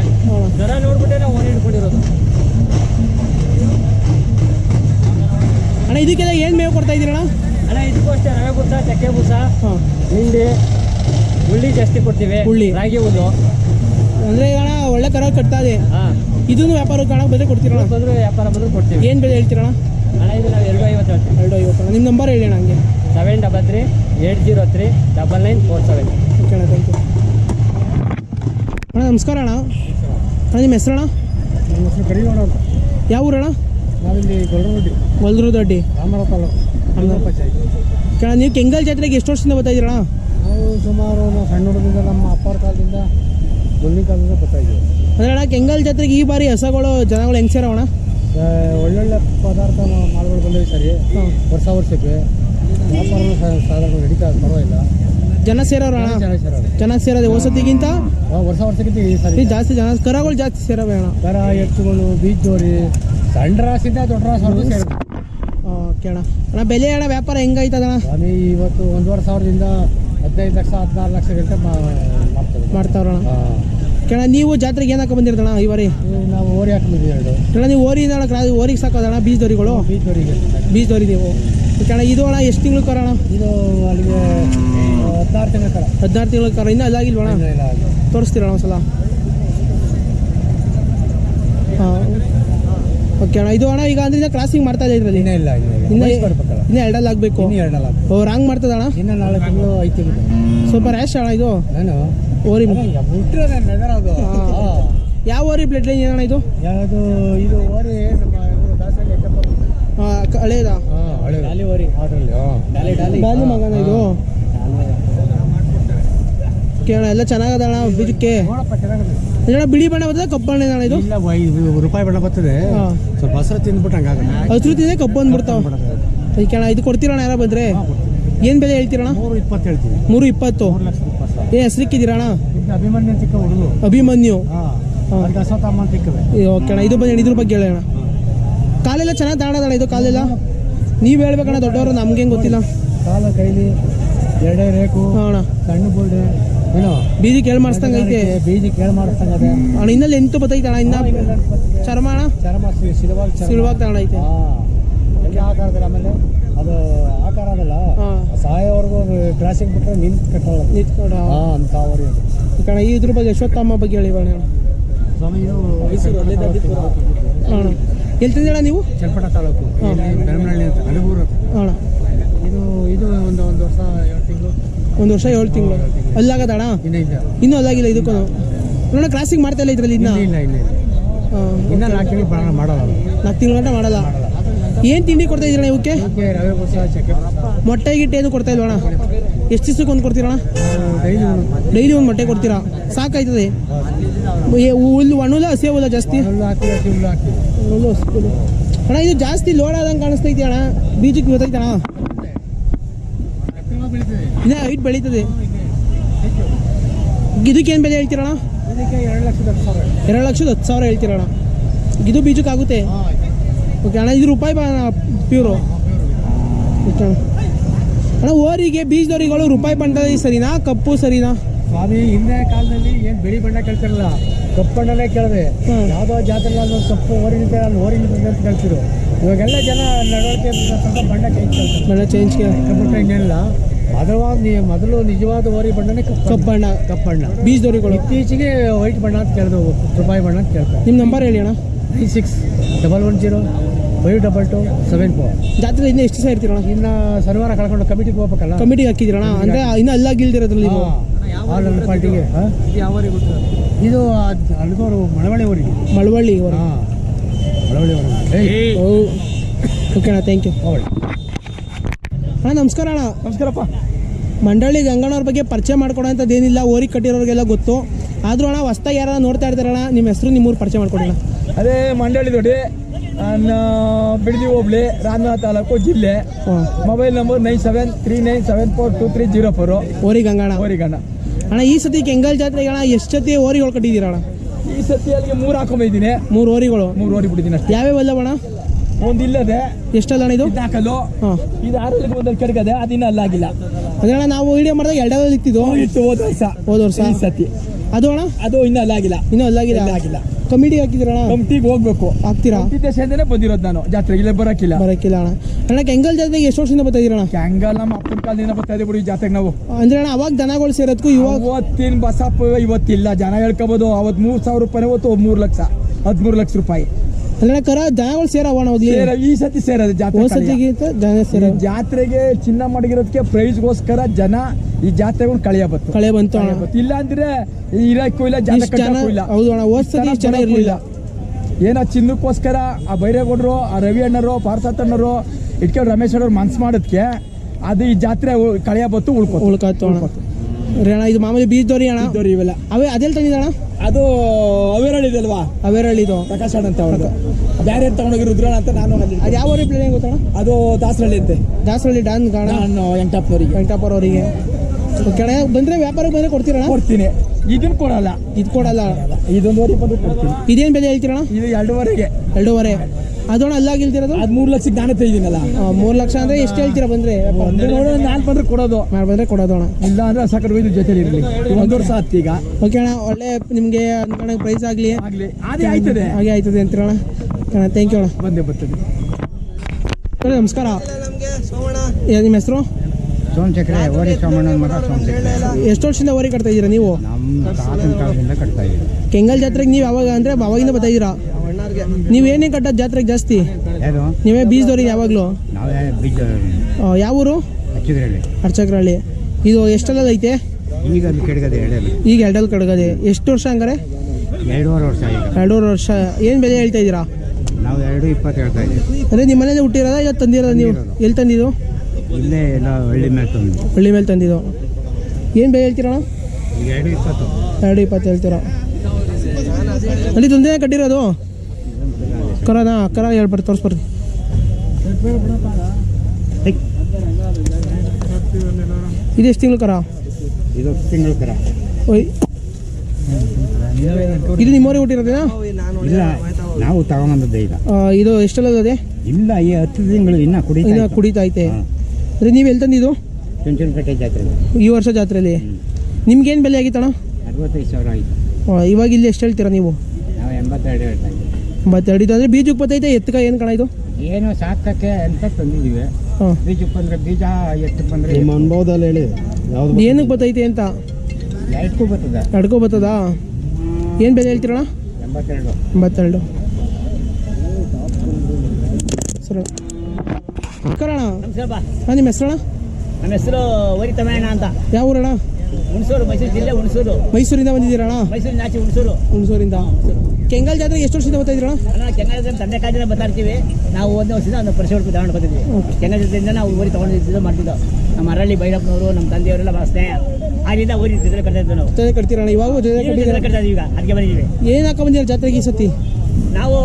ಕರ ನೋಡ್ಬಿಟ್ಟೆ ನಾವು ಓಡಿ ಹಿಡ್ಕೊಂಡಿರೋದು. ಅಣ್ಣ ಇದಕ್ಕೆಲ್ಲ ಏನು ಮೇವು ಕೊಡ್ತಾ ಇದ್ದೀರಣ್ಣ? ಅಣ್ಣ ಇದಕ್ಕೂ ಅಷ್ಟೇ ರವೆ ಬೂಸ ಚಕ್ಕೆ ಬೂಸ ಹಿಂಡಿ ಹುಳ್ಳಿ ಜಾಸ್ತಿ ಕೊಡ್ತೀವಿ ಹುಳ್ಳಿ. ರಾಗಿ ಹುಲ್ಲು ಅಂದರೆ ಅಣ್ಣ ಒಳ್ಳೆ ಕರ ಕಟ್ತಾ ಇದೆ. ಇದನ್ನು ವ್ಯಾಪಾರಕ್ಕೆ ಕಾಣ ಬದಲು ಕೊಡ್ತೀರಣ್ಣ? ಬದಲು ವ್ಯಾಪಾರ ಬದಲು ಕೊಡ್ತೀವಿ. ಏನು ಬೆಲೆ ಹೇಳ್ತೀರಣ್ಣ? ಅಣ್ಣ ಇದು ನಾವು ಎರಡು ಐವತ್ತು ಹೇಳ್ತೀವಿ. ಎರಡು ಐವತ್ತು ನಿಮ್ಮ ನಂಬರ್ ಹೇಳಿ ಅಣ್ಣ ಹಂಗೆ. Seven double three eight zero three double nine four seven. Okay ಅಣ್ಣ ಥ್ಯಾಂಕ್ ಯು ಅಣ್ಣ ನಮಸ್ಕಾರ ಅಣ್ಣ. ಅಣ್ಣ ನಿಮ್ಮ ಹೆಸರಣ್ಣ ನಮ್ಮ ಹೆಸರು ಕಡಿಗೋಣ ಅಂತ. ಯಾವ ಊರಣ್ಣ? ನಾವಿಲ್ಲಿ ಗೊಲ್ರದೊಡ್ಡಿ ಗೊಲ್ರದೊಡ್ಡಿ ದೊಡ್ಡಿ ರಾಮರ ತಾಲೂಕು ಕಣ ನೀವು ಕೆಂಗಲ್ ಜಾತ್ರೆಗೆ ಎಷ್ಟು ವರ್ಷದಿಂದ ಬರ್ತಾ ಇದ್ದೀರಣ್ಣ? ನಾವು ಸುಮಾರು ನಾವು ಸಣ್ಣ ಹುಡುಗರಿಂದ ನಮ್ಮ ಅಪ್ಪರ ಕಾಲದಿಂದ ಮುಂದಿನ ಕಾಲದಿಂದ ಬರ್ತಾ ಇದ್ದೀವಿ. ಅಂದ್ರೆ ಅಣ್ಣ ಕೆಂಗಲ್ ಜಾತ್ರೆಗೆ ಈ ಬಾರಿ ಹೆಸಗಳು ಜನಗಳು ಹೆಂಗೆ ಸೇರೋಣ ಒಳ್ಳೊಳ್ಳೆ ಪದಾರ್ಥ ಮಾಲ್ಗಳು ಬಂದಿವೆ ಸರಿ. ಹಾಂ. ವರ್ಷ ವರ್ಷಕ್ಕೆ. ನಡೀತಾ ಪರವಾಗಿಲ್ಲ ಜನ ಸೇರೋರು. ಚೆನ್ನಾಗಿ ಸೇರೋದು ವಸತಿಗಿಂತ ವರ್ಷ ವರ್ಷಕ್ಕಿಂತ ಈ ಸರಿ. ಈ ಜಾಸ್ತಿ ಜನ ಕರಗಳು ಜಾಸ್ತಿ ಸೇರವೆ ಅಣ್ಣ. ಕರ ಎತ್ತುಗಳು ಬೀಚ್ ಜೋರಿ ಸಣ್ಣ ರಾಸಿಂದ ದೊಡ್ಡ ರಾಸವರೆಗೂ ಓಕೆ ಅಣ್ಣ. ಅಣ್ಣ ಬೆಲೆ ಅಣ್ಣ ವ್ಯಾಪಾರ ಹೆಂಗಾಯ್ತದ ಅಣ್ಣ? ಸ್ವಾಮಿ ಇವತ್ತು ಒಂದೂವರೆ ಸಾವಿರದಿಂದ ಹದಿನೈದು ಲಕ್ಷ ಹದಿನಾರು ಲಕ್ಷ ಗಂಟೆ ಮಾಡ್ತಾವ್ರಣ ಕೇಳ ನೀವು ಜಾತ್ರೆಗೆ ಏನಕ್ಕ ಬಂದಿರ್ದಣ್ಣ ಈ ಬಾರಿ? ನಾವು ಓರಿ ಹಾಕಿ ಎರಡು. ಕೇಳ ನೀವು ಓರಿ ಓರಿಗೆ ಸಾಕೋದಣ್ಣ ಬೀಜ್ ದೋರಿಗಳು? ಬೀಚ್ ದೋರಿಗೆ. ಬೀಜ ದೊರಿ ನೀವು ಕೇಳ ಇದು ಅಣ್ಣ ಎಷ್ಟು ತಿಂಗಳು ಕರ ಅಣ್ಣ? ಇದು ಅಲ್ಲಿಗೆ ಹದಿನಾರು ತಿಂಗಳ ಕರ ಹದಿನಾರು ತಿಂಗಳು ಕರ ಇನ್ನೂ ಅದಾಗಿಲ್ವಣ ಇಲ್ಲ, ಇಲ್ಲ, ಇಲ್ಲ. ತೋರಿಸ್ತೀರಣ್ಣ ಒಂದ್ಸಲ? ಹಾಂ ಓಕೆ ಅಣ್ಣ ಇದು ಅಣ್ಣ ಈಗ ಅಂದ್ರೆ ಕ್ರಾಸಿಂಗ್ ಮಾಡ್ತಾ ಇದೆ ಇದರಲ್ಲಿ. ಇನ್ನೂ ಇಲ್ಲ ಇನ್ನೂ. ಇನ್ನ ವಯಸ್ಸು ಬರ್ಬೇಕಲ್ಲ. ಇನ್ನೂ ಎರಡಲ್ಲಿ ಆಗಬೇಕು. ಇನ್ನು ಎರಡಲ್ಲ ಓ ರಾಂಗ್ ಮಾಡ್ತದಣ್ಣ ಇನ್ನೂ ನಾಲ್ಕು ತಿಂಗಳು ಐದು ತಿಂಗಳು ಸ್ವಲ್ಪ ರ್ಯಾಶ್ ಅಣ್ಣ ಇದು. ನಾನು? ಓರಿ. ಯಾವ ಓರಿ ಬ್ಲಡ್ ಲೈನ್ ಏನಣ್ಣ ಇದು? ಯಾವುದು ಇದು ಓರಿ ನಮ್ಮ ಡಾಲಿ ಮಗನ ಇದು. ಕೇಳ ಎಲ್ಲ ಚೆನ್ನಾಗದಣ್ಣ ಬೀಜಕ್ಕೆ? ನೋಡಪ್ಪ ಚೆನ್ನಾಗಿದೆ. ಅಣ್ಣ ಬಿಳಿ ಬಣ್ಣ ಬರ್ತದೆ ಕಪ್ಪು ಬಣ್ಣ ಅಣ್ಣ ಇದು ರೂಪಾಯಿ ಬಣ್ಣ ಬರ್ತದೆ. ಸ್ವಲ್ಪ ಹಸಿರು ತಿಂದ್ಬಿಟ್ಟು ಹಂಗಾಗುತ್ತೆ ಹಸಿರು ತಿಂದ್ರೆ ಕಪ್ಪು ಬಂದ್ಬಿಡ್ತಾವ ಅದಕ್ಕೆ ಅಣ್ಣ ಇದು ಕೊಡ್ತೀರಣ್ಣ ಯಾರ ಬಂದ್ರೆ? ಏನು ಬೆಲೆ ಹೇಳ್ತೀರಣ ಮೂರು ಇಪ್ಪತ್ತು ಹೇಳ್ತೀವಿ. ಮೂರು ಇಪ್ಪತ್ತು. ಏ ಹೆಸರಿಕ್ಕಿದ್ದೀರಣ್ಣ? ಇದು ಅಭಿಮನ್ಯು ಹುಡುಗರು. ಅಭಿಮನ್ಯು. ಓಕೆ ಅಣ್ಣ ಇದು ಬಂದು ಇದ್ರ ಬಗ್ಗೆ ಹೇಳೋಣ ಕಾಲೆಲ್ಲ ಚೆನ್ನಾಗಿ ತಾಣದಣ್ಣ ಇದು ಕಾಲೆಲ್ಲ? ನೀವು ಹೇಳ್ಬೇಕಣ್ಣ ದೊಡ್ಡವರು ನಮ್ಗೆ ಹೆಂಗೆ ಗೊತ್ತಿಲ್ಲ. ಕಾಲ ಕೈಲಿ ಎರಡೇ ರೇಕು ಅಣ್ಣ ಸಣ್ಣ ಬೋಲ್ಡೆ ಏನೋ? ಬೀದಿ ಕೇಳಿ ಮಾಡಿಸ್ದಂಗೆ ಐತೆ. ಬೀದಿ ಕೇಳಿ ಮಾಡಿಸ್ತಂಗದೆ ಅಣ್ಣ ಇನ್ನಲ್ಲಿ ಎಂಟು ಬತ್ತೈತೆ ಅಣ್ಣ ಇನ್ನ? ಚರ್ಮ ಅಣ್ಣ? ಚರ್ಮ ಸಿ- ಸಿಲುವಾಗಿ ಚರ್ಮ. ಐತೆ. ಎಲ್ಲಿ ಆಕಾರದಲ್ಲಿ ಆಮೇಲೆ? ಅದು ಆಕಾರ ಆಗಲ್ಲ ಸಾಯೋವರೆಗೂ ಕ್ರಾಸಿಂಗ್ ಬಿಟ್ಟರೆ ನಿಂತು ಕಟ್ಟಲ್ಲ ನಿಂತ್ಕೊಂಡ ಹಾಂ. ಅಂತ ಅವರಿ ಅದು. ಕಣ ಈ ಇದ್ರ ಬಗ್ಗೆ ಯಶ್ವತ್ತಮ್ಮ ಬಗ್ಗೆ ಹೇಳಿ ಬಣ್ಣ ಸ್ವಾಮಿ ಇದು ಅಣ್ಣ ಎಲ್ಲಿ ತಂದಿಲ್ಲ ನೀವು? ಚನ್ನಪಟ್ಟ ತಾಲೂಕು. ಬೆಳಮನಹಳ್ಳಿ ಅಂತ ಅಲಗೂರು ಅಣ್ಣ ಇದು ಇದು ಒಂದು ಒಂದು ವರ್ಷ ಏಳು ತಿಂಗಳು. ಒಂದು ವರ್ಷ ಏಳು ತಿಂಗಳು. ಅಲ್ಲಾಗದ ಅಣ್ಣ ಇನ್ನೂ ಅಲ್ಲಾಗಿಲ್ಲ ಇದಕ್ಕೂ? ನೋಡೋಣ ಕ್ರಾಸಿಂಗ್ ಮಾಡ್ತಾ ಇಲ್ಲ ಇದರಲ್ಲಿ ಇನ್ನ? ಇಲ್ಲ ಇಲ್ಲ. ಇನ್ನೂ ನಾಲ್ಕು ತಿಂಗಳು ಮಾಡಲ್ಲ. ನಾಲ್ಕು ತಿಂಗಳ ಗಂಟೆ ಮಾಡಲ್ಲ? ಏನು ತಿಂಡಿ ಕೊಡ್ತಾ ಇದ್ದೀರಣ್ಣ ಇವಕ್ಕೆ ಮೊಟ್ಟೆ ಗಿಟ್ಟೆ ಏನು ಕೊಡ್ತಾ ಇಲ್ವಣ್ಣ? ಎಷ್ಟು ದಿವ್ಸಕ್ಕೆ ಒಂದು ಕೊಡ್ತೀರಣ್ಣ? ಡೈಲಿ ಒಂದು ಮೊಟ್ಟೆ ಕೊಡ್ತೀರಾ? ಸಾಕಾಯ್ತದೆ. ಹುಲ್ಲು ಒಣುಲ್ಲ ಹಸಿ ಹುಲ್ಲ ಜಾಸ್ತಿ. ಅಣ್ಣ, ಇದು ಜಾಸ್ತಿ ಲೋಡ್ ಆದಂಗೆ ಕಾಣಿಸ್ತೈತಿ ಅಣ್ಣ. ಬೀಜಕ್ಕೆ ಗೊತ್ತಾಯ್ತಣ್ಣ. ಇನ್ನ ಹೈಟ್ ಬೆಳೀತದೆ. ಇದಕ್ಕೇನು ಬೆಲೆ ಹೇಳ್ತೀರಣ್ಣ? ಎರಡು ಲಕ್ಷದ ಹತ್ತು ಸಾವಿರ ಹೇಳ್ತೀರಣ್ಣ. ಇದು ಬೀಜಕ್ಕೆ ಆಗುತ್ತೆ. ಓಕೆ ಅಣ್ಣ, ಇದು ರೂಪಾಯಿ ಬಾ ಪ್ಯೂರು ಓಕೆ ಅಣ್ಣ. ಅಣ್ಣ ಓರಿಗೆ ಬೀಜದವರಿಗಳು ರೂಪಾಯಿ ಬಂಡದ ಸರಿನಾ ಕಪ್ಪು ಸರಿನಾ? ಸ್ವಾಮಿ ಹಿಂದೆ ಕಾಲದಲ್ಲಿ ಏನು ಬಿಳಿ ಬಣ್ಣ ಕೇಳ್ತಿರಲ್ಲ? ಕಪ್ಪು ಬಣ್ಣನೇ ಕೇಳಿದೆ. ಯಾವ್ದೋ ಜಾತ್ರೆ ಒಂದು ಕಪ್ಪು ಓರಿ ಅಲ್ಲಿ ಓರಿ ನಿಂತಿದೆ ಅಂತ ಕೇಳ್ತಿರು ಇವಾಗೆಲ್ಲ ಜನ ನಡವಳಿಕೆ ಸ್ವಲ್ಪ ಬಣ್ಣ ಚೇಂಜ್ ಬಣ್ಣ ಚೇಂಜ್ ಮೊದಲವಾದ ನೀ ಮೊದಲು ನಿಜವಾದ ಓರಿ ಬಣ್ಣನೇ ಕಪ್ಪು ಕಪ್ಪು ಬಣ್ಣ. ಕಪ್ಪು ಬಣ್ಣ. ಬೀಜದವರಿಗಳು ಇತ್ತೀಚೆಗೆ ವೈಟ್ ಬಣ್ಣ ಅಂತ ಕೇಳಿದ್ರು ರೂಪಾಯಿ ಬಣ್ಣ ಅಂತ ಕೇಳ್ತಾರೆ. ನಿಮ್ಮ ನಂಬರ್ ಹೇಳಿ ಅಣ್ಣ. Nine six double one zero. Five double two seven four ಜಾತ್ರೆ ಇನ್ನೂ ಎಷ್ಟು ದಿವಸ ಇರ್ತೀರಣ್ಣ? ಇನ್ನು ಶನಿವಾರ ಕಳ್ಕೊಂಡು ಕಮಿಟಿಗೆ ಹೋಗ್ಬೇಕಲ್ಲ? ಕಮಿಟಿಗೆ ಹಾಕಿದಿರಣ ಅಂದರೆ ಇನ್ನೂ ಅಲ್ಲ ಗಿಲ್ದಿರೋದ್ರಲ್ಲಿ ಪಾರ್ಟಿಗೆ ಇದು ಅಲ್ಗೋರು ಮಳವಳ್ಳಿ ಊರಿಗೆ. ಮಳವಳ್ಳಿ ಊರ ಹಾಂ. ಮಳವಳ್ಳಿ ಊರ ಏಯ್. ಓ. ಓಕೆ ಅಣ್ಣ ಥ್ಯಾಂಕ್ ಯು ಮಳವಳ್ಳಿ ಅಣ್ಣ ನಮಸ್ಕಾರ ಅಣ್ಣ. ನಮಸ್ಕಾರಪ್ಪ. ಮಂಡಳಿ ಗಂಗಣ್ಣವ್ರ ಬಗ್ಗೆ ಪರಿಚಯ ಮಾಡ್ಕೊಡೋಂಥದ್ದು ಏನಿಲ್ಲ ಓರಿಗೆ ಕಟ್ಟಿರೋರಿಗೆಲ್ಲ ಗೊತ್ತು. ಆದರೂ ಅಣ್ಣ ಹೊಸ್ತಾಗಿ ಯಾರು ನೋಡ್ತಾ ಇರ್ತಾರಣ್ಣ ನಿಮ್ಮ ಹೆಸರು ನಿಮ್ಮೂರು ಪರಿಚಯ ಮಾಡ್ಕೊಡೋಣ ಅದೇ ಮಂಡಳಿ ದೊಡ್ಡಿ. ನಾನು ಬಿಡದಿ ಹೋಬ್ಳಿ ರಾಮನಾಥ ತಾಲೂಕು ಜಿಲ್ಲೆ. Mobile number nine seven three nine seven four two three zero four ಓರಿ ಗಂಗಣ್ಣ ಓರಿಗಣ್ಣ ಅಣ್ಣ ಈ ಸತಿ ಕೆಂಗಲ್ ಜಾತ್ರೆಗೆ ಅಣ್ಣ ಎಷ್ಟು ಸತಿ ಓರಿಗಳು ಕಟ್ಟಿದ್ದೀರ ಅಣ್ಣ? ಈ ಸತಿ ಅಲ್ಲಿಗೆ ಮೂರು ಹಾಕೊಂಬಿದ್ದೀನಿ ಮೂರು ಓರಿಗಳು? ಮೂರು ಓರಿ ಬಿಟ್ಟಿದ್ದೀನಿ ಅಷ್ಟೇ. ಯಾವ್ಯಾವ ಅಲ್ಲವಣ ಒಂದು ಇಲ್ಲದೆ ಎಷ್ಟಲ್ಲ ಅಣ್ಣ ಇದು? ಹಾಂ. ಇದು ಆರಲ್ಲಿ ಒಂದಲ್ಲಿ ಕೆಡಗದೆ ಅದಿನ್ನ ಅಲ್ಲಾಗಿಲ್ಲ. ಅದಣ್ಣ ನಾವು ವಿಡಿಯೋ ಮಾಡಿದಾಗ ಎರಡಲ್ಲಿ ಇತ್ತಿದ್ದು ಇತ್ತು ಹೋದ ವರ್ಷ. ಹೋದ ವರ್ಷ? ಈ ಸತಿ. ಅದು ಅಣ್ಣ? ಅದು ಇನ್ನೂ ಅಲ್ಲಾಗಿಲ್ಲ. ಇನ್ನೂ ಅಲ್ಲಾಗಿಲ್ಲ? ಅಲ್ಲಾಗಿಲ್ಲ. ಕಮಿಟಿ ಹಾಕಿದ್ರಣ ಕಮಿಟಿಗೆ ಹೋಗ್ಬೇಕು. ಕಮಿಟಿ ದೇಶದಿಂದನೇ ಬಂದಿರೋದು ನಾನು. ಜಾತ್ರೆಗೆ ಇಲ್ಲೇ ಬರಕ್ಕಿಲ್ಲ ಬರಕ್ಕಿಲ್ಲ ಅಣ್ಣ. ಅಣ್ಣ ಕೆಂಗಲ್ ಜಾತ್ರೆಗೆ ಎಷ್ಟು ವರ್ಷದಿಂದ ಬರ್ತಾ ಇದೀರಣ ಕ್ಯಾಂಗಲ್ ನಮ್ಮ ಅಪ್ಪನ ಕಾಲದಿಂದ ಬರ್ತಾ ಬಿಡಿ ಈ ಜಾತ್ರೆಗೆ ನಾವು. ಅಂದ್ರೆ ಅಣ್ಣ ಅವಾಗ ದನಗಳು ಸೇರೋದಕ್ಕೂ ಇವಾಗ ಇವತ್ತಿನ ಬಸಪ್ಪ ಇವತ್ತಿಲ್ಲ. ಜನ ಹೇಳ್ಕೋಬೋದು ಅವತ್ತು ಮೂರು ಸಾವಿರ ರೂಪಾಯಿ ಇವತ್ತು ಮೂರು ಲಕ್ಷ ಹದಿಮೂರು ಲಕ್ಷ ರೂಪಾಯಿ. ಅಣ್ಣ ಕರ ಜನಗಳು ಸೇರವಣ ಹೋಗ್ಲಿ ಸೇರ ಈ ಸತಿ ಸೇರೋದು ಜಾತ್ರೆ ಹೋದ್ ಸೇರ. ಈ ಜಾತ್ರೆಗೆ ಚಿನ್ನ ಮಡಗಿರೋದಕ್ಕೆ ಪ್ರೈಸ್ಗೋಸ್ಕರ ಜನ ಈ ಜಾತ್ರೆಗೆ ಕಳೆಯ ಬಂತು. ಕಳೆ ಬಂತು ಅಣ್ಣ. ಇಲ್ಲ ಅಂದ್ರೆ ಇರಕ್ಕೂ ಇಲ್ಲ ಜಾತ್ರೆ ಇಷ್ಟು ಜನ ಕಟ್ಟಕ್ಕೂ ಇಲ್ಲ ಹೌದು ಅಣ್ಣ ಹೋದ್ ಸತಿ ಇಷ್ಟು ಜನ ಇರಲಿಲ್ಲ. ಏನೋ ಚಿನ್ನಕ್ಕೋಸ್ಕರ ಆ ಬೈರೇಗೌಡರು ಆ ರವಿ ಅಣ್ಣರು ಪಾರ್ಸಾತ್ ಅಣ್ಣರು ಇಟ್ಕೊಂಡು ರಮೇಶ್ ಅವ್ರು ಮನ್ಸು ಮಾಡೋದಕ್ಕೆ ಅದು ಈ ಜಾತ್ರೆ ಕಳೆಯ ಬತ್ತು ಉಳ್ಕೊತು. ಉಳ್ಕಾತು ಅಣ್ಣ. ರೀ ಅಣ್ಣ ಇದು ಮಾಮೂಲಿ ಬೀಜದವ್ರಿ ಅಣ್ಣ. ಇದ್ದವ್ರು ಇವೆಲ್ಲ. ಅವೇ ಅದೆಲ್ಲ ತಂದಿದ್ದಣ್ಣ ಅದು ಅವೇರಳಿದಲ್ವಾ ಅವೇರಳ್ಳಿದು. ಪ್ರಕಾಶ್ ಅಣ್ಣ ಅಂತ ಅವ್ರದ್ದು. ಬೇರೆ ತಗೊಂಡೋಗಿ ರುದ್ರಣ ಅಂತ ನಾನು ಅಲ್ಲಿ ಅದು ಯಾವ ಊರಿ ಪ್ಲೇನ್ ಗೊತ್ತಣ್ಣ? ಅದು ದಾಸರಳ್ಳಿ ಅಂತೆ. ದಾಸರಳ್ಳಿ ಡಾನ್ ಕಾಣ ನಾನು ಎಂಟಪ್ಪವರಿಗೆ ವೆಂಕಟಪ್ಪರ್ ಅವರಿಗೆ ಓಕೆ ಅಣ್ಣ ಬಂದ್ರೆ ವ್ಯಾಪಾರಕ್ಕೆ ಬಂದ್ರೆ ಕೊಡ್ತೀರಣ್ಣ? ಕೊಡ್ತೀನಿ. ಇದನ್ನ ಕೊಡಲ್ಲ. ಇದು ಕೊಡಲ್ಲ. ಇದೊಂದುವರೆ ಬಂದು ಕೊಡ್ತೀನಿ. ಇದೇನು ಬೆಲೆ ಹೇಳ್ತೀರಣ್ಣ? ಇದು ಎರಡೂವರೆಗೆ. ಎರಡೂವರೆ. ಅದಣ್ಣ ಅಲ್ಲಾಗಿಲ್ದಿರೋದು ಅದು ಮೂರು ಲಕ್ಷಕ್ಕೆ ನಾನೇ ತೆಗಿದ್ದೀನಲ್ಲ ಮೂರು ಲಕ್ಷ ಅಂದ್ರೆ ಎಷ್ಟು ಹೇಳ್ತೀರಾ ಬಂದ್ರೆ? ನಾಲ್ಕು ನೋಡೋಣ ನಾನು ಬಂದ್ರೆ ಕೊಡೋದು. ನಾನು ಬಂದ್ರೆ ಕೊಡೋದು ಅಣ್ಣ. ಇಲ್ಲ ಅಂದ್ರೆ ಸಕ್ಕರೆ ಒಯ್ದು ಜೊತೆ ಇರಲಿ. ಒಂದು ವರ್ಷ ಆತ್ ಈಗ. ಓಕೆ ಅಣ್ಣ ಒಳ್ಳೆ ನಿಮಗೆ ಅನ್ಕೊಂಡಂಗೆ ಪ್ರೈಸ್ ಆಗಲಿ. ಆಗ್ಲಿ. ಅದೇ ಆಯ್ತದೆ. ಹಾಗೆ ಆಯ್ತದೆ ಅಂತೀರಣ್ಣ ಅಣ್ಣ? ಥ್ಯಾಂಕ್ ಯು ಅಣ್ಣ. ಬಂದೇ ಬರ್ತದೆ ನಮಸ್ಕಾರ. ನಿಮ್ಮ ಹೆಸರು? ಓರಿ ಮಗ ಎಷ್ಟು ವರ್ಷದಿಂದ ಓರಿ ಕಟ್ತಾ ಇದ್ದೀರಾ ನೀವು? ನಮ್ಮ ತಾತನ ಕಾಲದಿಂದ ಕಟ್ತಾ ಇದ್ದೀವಿ. ಕೆಂಗಲ್ ಜಾತ್ರೆಗೆ ನೀವು ಯಾವಾಗ ಅಂದ್ರೆ ಅವಾಗಿಂದ ಬರ್ತಾ ಇದ್ದೀರಾ? ನೀವು ಏನೇ ಕಟ್ಟೋದು ಜಾತ್ರೆಗೆ ಜಾಸ್ತಿ? ನೀವೇ ಬೀಜದವ್ರಿಗೆ ಯಾವಾಗಲೂ? ನಾವೇ ಬೀಜ ಯಾವ ಊರು? ಹಚ್ಚಿದ್ರಲ್ಲಿ ಅರ್ಚಕ್ರಹಳ್ಳಿ ಇದು ಎಷ್ಟೆಲ್ಲ ಐತೆ? ಈಗ ಅದು ಕೆಡಗದೆ ಹೇಳಲ್ಲ ಈಗ ಎರಡಲ್ಲಿ ಕಡಗದೆ. ಎಷ್ಟು ವರ್ಷ ಹಂಗಾರೆ? ಎರಡೂವರೆ ವರ್ಷ ಈಗ. ಎರಡೂವರೆ ವರ್ಷ. ಏನು ಬೆಲೆ ಹೇಳ್ತಾ ಇದ್ದೀರಾ? ನಾವು ಎರಡು ಇಪ್ಪತ್ತು ಹೇಳ್ತಾ ಇದ್ದೀವಿ. ಅಂದರೆ ನಿಮ್ಮ ಮನೇಲಿ ಹುಟ್ಟಿರೋದಾ ಇಲ್ಲ ತಂದಿರೋದ ನೀವು? ಎಲ್ಲಿ ತಂದಿದ್ದು? ಇಲ್ಲೇ ಎಲ್ಲ ಹಳ್ಳಿ ಮೇಲೆ ತಂದು ಹಳ್ಳಿ ಮೇಲೆ ತಂದಿದ್ದು. ಏನು ಬೆಲೆ ಹೇಳ್ತೀರಣ್ಣ? ಎರಡು ಇಪ್ಪತ್ತು. ಎರಡು ಇಪ್ಪತ್ತು ಹೇಳ್ತೀರ? ಅಲ್ಲಿ ತಂದೆ ಕಟ್ಟಿರೋದು? ಕರನಾ ಕರ ಹೇಳ್ಬರ್ರಿ ತೋರಿಸ್ಬರ್ರಿ ಇದೆಷ್ಟು ಎಷ್ಟು ತಿಂಗಳು ಕರ? ಇದು ತಿಂಗಳು ಕರ. ಓಯ್. ಇದು ನಿಮ್ಮವರೇ ಹುಟ್ಟಿರೋದೇನಾ? ಇಲ್ಲ ನಾವು ತಗೊಂಬಂದದ್ದೇ ಈಗ. ಇದು ಎಷ್ಟೆಲ್ಲ ಅದೇ ಇಲ್ಲ ಈ ಹತ್ತು ತಿಂಗಳು ಇನ್ನ ಕುಡಿ ಇನ್ನು. ಕುಡಿತಾ ಐತೆ. ನೀವು ಎಲ್ಲಿ ತಂದಿದ್ದು? ಚುಂಚನಕಟ್ಟೆ ಜಾತ್ರೆ. ಈ ವರ್ಷ ಜಾತ್ರೆಯಲ್ಲಿ ನಿಮ್ಗೇನು ಬೆಲೆ ಆಗಿತ್ತಣ್ಣ? ಅರವತ್ತೈದು ಸಾವಿರ ಆಯಿತು. ಇವಾಗ ಇಲ್ಲಿ ಎಷ್ಟು ಹೇಳ್ತೀರಾ ನೀವು? ನಾವು ಎಂಬತ್ತೆರಡು ಹೇಳ್ತಾ ಮತ್ತೆ ಹಿಡಿತು ಅಂದರೆ ಬೀಜಕ್ಕೆ ಬತ್ತೈತೆ ಎತ್ತಕ ಏನು ಕಣ ಇದು? ಏನು ಸಾಕಕ್ಕೆ ಅಂತ ತಂದಿದ್ದೀವಿ. ಹಾಂ. ಬೀಜಕ್ಕೆ ಬಂದರೆ ಬೀಜ ಎತ್ತಕ್ಕೆ ಬಂದರೆ ಅನುಭವದಲ್ಲಿ ಹೇಳಿ ಯಾವ್ದು ಏನಕ್ಕೆ ಬತ್ತೈತೆ ಅಂತ? ಎಡ್ಕೋ ಬರ್ತದೆ. ನಡ್ಕೊ ಬರ್ತದಾ ಏನು ಬೆಲೆ ಹೇಳ್ತೀರಣ್ಣ? ಎಂಬತ್ತೆರಡು. ಎಂಬತ್ತೆರಡು. ಸರಿ. ನಮಸ್ಕಾರ ಹಾಂ ನಿಮ್ಮ ಹೆಸರಣ್ಣ? ನಮ್ಮ ಹೆಸರು ವರಿ ತಮಯಣ್ಣ ಅಂತ. ಯಾವ ಊರಣ್ಣ? ಹುಣಸೂರು ಮೈಸೂರು ಜಿಲ್ಲೆ ಹುಣಸೂರು. ಮೈಸೂರಿಂದ ಮೈಸೂರು ನಾಚಿ ಹುಣಸೂರು. ಹುಣಸೂರಿಂದ. ಕೆಂಗಲ್ ಜಾತ್ರೆ ಎಷ್ಟು ವರ್ಷದಿಂದ ಬರ್ತಾ ಇದ್ದೀರಣ್ಣ ಅಣ್ಣ? ಕೆಂಗಲ್ ತಂದೆ ಕಾಲದಿಂದ ಬರ್ತಾ ಇರ್ತೀವಿ. ನಾವು ಒಂದೇ ವರ್ಷದಿಂದ ಒಂದು ಪರಿಸರ ಹುಡುಕಿ ತಗೊಂಡು ಬಂದಿದ್ವಿ. ಕೆಂಗಲ್ ಜಾತ್ರೆಯಿಂದ ನಾವು ಊರಿ ತಗೊಂಡಿದ್ದು ಮಾಡ್ತಿದ್ದೋ. ನಮ್ಮ ಅರಳ್ಳಿ ಭೈರಪ್ಪನವರು ನಮ್ಮ ತಂದೆಯವರೆಲ್ಲ ಭಾಳ ಸ್ನೇಹ. ಆಗಿಂದ ಊರಿ ಜೊತೆ ಕಟ್ತಾ ಇದ್ವಿ ನಾವು. ಜೊತೆ ಇವಾಗ ಜೊತೆ ಕಟ್ತಾ ಇದೀವಿ ಈಗ. ಅದಕ್ಕೆ ಬಂದಿದ್ದೀವಿ. ಏನು ಹಾಕ ಬಂದಿರ ಜಾತ್ರೆಗೆ ಈ ಸತಿ? ನಾವು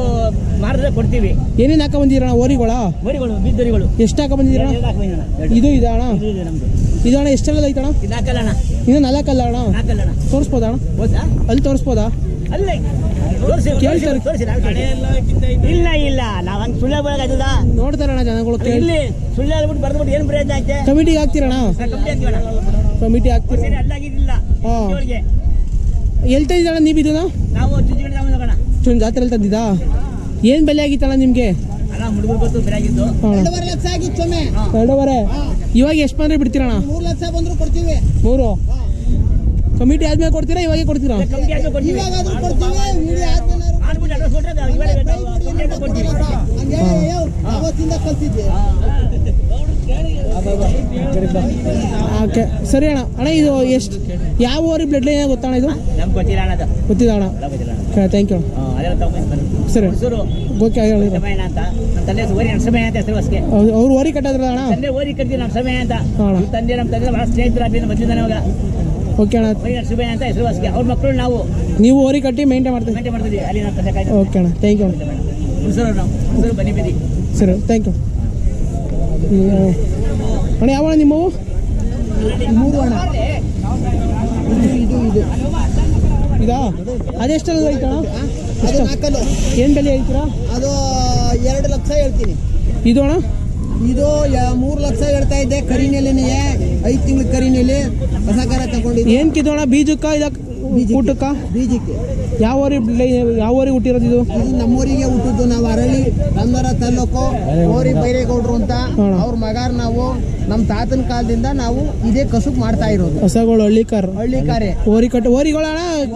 ಮಾರಿದ್ರೆ ಕೊಡ್ತೀವಿ. ಏನೇನು ಹಾಕ ಬಂದಿರಣ್ಣ ಓರಿಗಳ ಓರಿಗಳು ಬಿದ್ದರಿಗಳು. ಎಷ್ಟು ಹಾಕ. ಎರಡು. ಇದು ಇದೆ ಅಣ್ಣ? ಎಷ್ಟೆಲ್ಲ ಐತಣ್ಣ? ಇದು ಹಾಕಲ್ಲ ಅಣ್ಣ. ಇದು ನಾಲ್ಕಲ್ಲ ಅಣ್ಣ? ತೋರಿಸ್ಬೋದಾ? ಅಣ್ಣ ಅಲ್ಲಿ ತೋರಿಸ್ಬೋದಾ? ಅಲ್ಲೇ. ತೋರಿಸಿ ಕೇಳ್ತಾರೆ. ಇಲ್ಲ ಇಲ್ಲ. ನಾವು ಹಂಗೆ ಸುಳ್ಳು ಬೆಳಗಾಯ್ತದ ನೋಡ್ತಾರಣ್ಣ ಜನಗಳು ಇಲ್ಲಿ ಸುಳ್ಳು ಹೇಳ್ಬಿಟ್ಟು ಬರ್ದ್ಬಿಟ್ಟು ಏನು ಪ್ರಯೋಜನ ಐತೆ? ಕಮಿಟಿಗೆ ಹಾಕ್ತೀರಣ್ಣ? ಕಂಪ್ನಿ ಕಮಿಟಿ ಹಾಕ್ತೀರ? ಅಲ್ಲಾಗಿದ್ದಿಲ್ಲ ಹಾ. ನೀವು ಇದನ್ನ ನಾವು ತಂದಿದ್ದಾ? ಏನು ಬೆಲೆ ಆಗಿತ್ತಣ್ಣ ನಿಮಗೆ? ಅಣ್ಣ ಹುಡುಗರು ಗೊತ್ತು ಬೆಳಗಿದ್ದು ಎರಡೂವರೆ ಇವಾಗ ಎಷ್ಟು ಬಂದ್ರೆ ಬಿಡ್ತೀರಣ್ಣ? ಮೂರು ಲಕ್ಷ ಬಂದ್ರು ಕೊಡ್ತೀವಿ. ಮೂರು? ಕಮಿಟಿ ಆದ್ಮೇಲೆ ಕೊಡ್ತೀರಾ ಇವಾಗೆ ಕೊಡ್ತೀರಾ? ಇವಾಗಾದ್ರೂ ಕೊಡ್ತೀವಿ. ವಿಡಿಯೋ ಆದ್ಮೇಲೆ ಅವತ್ತಿಂದ ಓಕೆ ಸರಿ ಅಣ್ಣ. ಅಣ್ಣ ಇದು ಎಷ್ಟು? ಯಾವ ಊರಿ ಬ್ಲಡ್ ಲೈನ್ ಗೊತ್ತಣ್ಣ ಇದು? ಗೊತ್ತಿದ್ದ ಗೊತ್ತಿಲ್ಲ ಅಣ್ಣ ಅದು. ಗೊತ್ತಿಲ್ಲ ಅಣ್ಣ. ಗೊತ್ತಿಲ್ಲ ಥ್ಯಾಂಕ್ ಯು ಸರಿ. ಓಕೆ ಹೇಳಿ ಅವ್ರು ಓರಿ ಕಟ್ಟೋದ್ರಲ್ಲ ಅಣ್ಣ? ತಂದೆ ಓರಿ ಕಟ್ತೀವಿ ನಮ್ಮ ಸಮಯ ಅಂತ. ಹಾ. ನಮ್ಮ ತಂದೆ ನಮ್ಮ ತಂದೆ ಭಾಳ ಸ್ನೇಹಿತರ ಅಲ್ಲಿಂದ ಬಂದಿದ್ದಾನೆ ಅವಾಗ ಓಕೆ ಅಣ್ಣ. ಓರಿ ಅಂತ ಹೆಸರು ವಾಸಿಗೆ ಅವ್ರ ಮಕ್ಕಳು ನಾವು. ನೀವು ಓರಿ ಕಟ್ಟಿ ಮೇಂಟೈನ್ ಮಾಡ್ತೀವಿ. ಗಂಟೆ ಮಾಡ್ತೀವಿ ಅಲ್ಲಿ ಕಾಯ್ದು ಓಕೆ ಅಣ್ಣ ಥ್ಯಾಂಕ್ ಯು ಹುಡುಗರು ನಾವು. ಬನ್ನಿ ಬನ್ನಿ. ಸರಿ ಥ್ಯಾಂಕ್ ಯು ಅಣ್ಣ ಯಾವ ನಿಮ್ಮವು? ಮೂರು ಅಣ್ಣ ಇದು ಇದು. ಇದಾ? ಅದೆಷ್ಟು ಐತಣ್ಣ? ಅದು ನಾಲ್ಕಲ್ಲು ಏನು ಬೆಲೆ ಐತೀರಾ? ಅದು ಎರಡು ಲಕ್ಷ ಹೇಳ್ತೀನಿ. ಇದು ಅಣ್ಣ ಇದು ಮೂರು ಲಕ್ಷ ಹೇಳ್ತಾ ಇದ್ದೆ ಕರಿನೆಲೆನೇ ಐದು ತಿಂಗಳು ಕರಿನೆಲೆ ಹೊಸ ಕರ ತಗೊಂಡಿದ್ದೆ. ಏನು ಕಿದೋಣ ಅಣ್ಣ ಬೀಜಕ್ಕ ಇಲ್ಲ ಊಟಕ್ಕ? ಬೀಜಕ್ಕೆ. ಯಾವ ಊರಿ ಯಾವ ಊರಿಗೆ ಹುಟ್ಟಿರೋದು ಇದು? ಇದು ನಮ್ಮೂರಿಗೆ ಹುಟ್ಟಿದ್ದು ನಾವು ಅರಳಿ ನಮ್ಮರ ತಾಲೂಕು ಓರಿ ಬೈರೇಗೌಡ್ರು ಅಂತ. ಅವ್ರ ಮಗಾರ್ ನಾವು ನಮ್ಮ ತಾತನ ಕಾಲದಿಂದ ನಾವು ಇದೇ ಕಸುಬು ಮಾಡ್ತಾ ಇರೋದು. ಹೊಸಗಳು ಹಳ್ಳಿಕಾರ್. ಹಳ್ಳಿ ಕಾರೆ ಓರಿ ಕಟ್ಟ ಓರಿಗಳ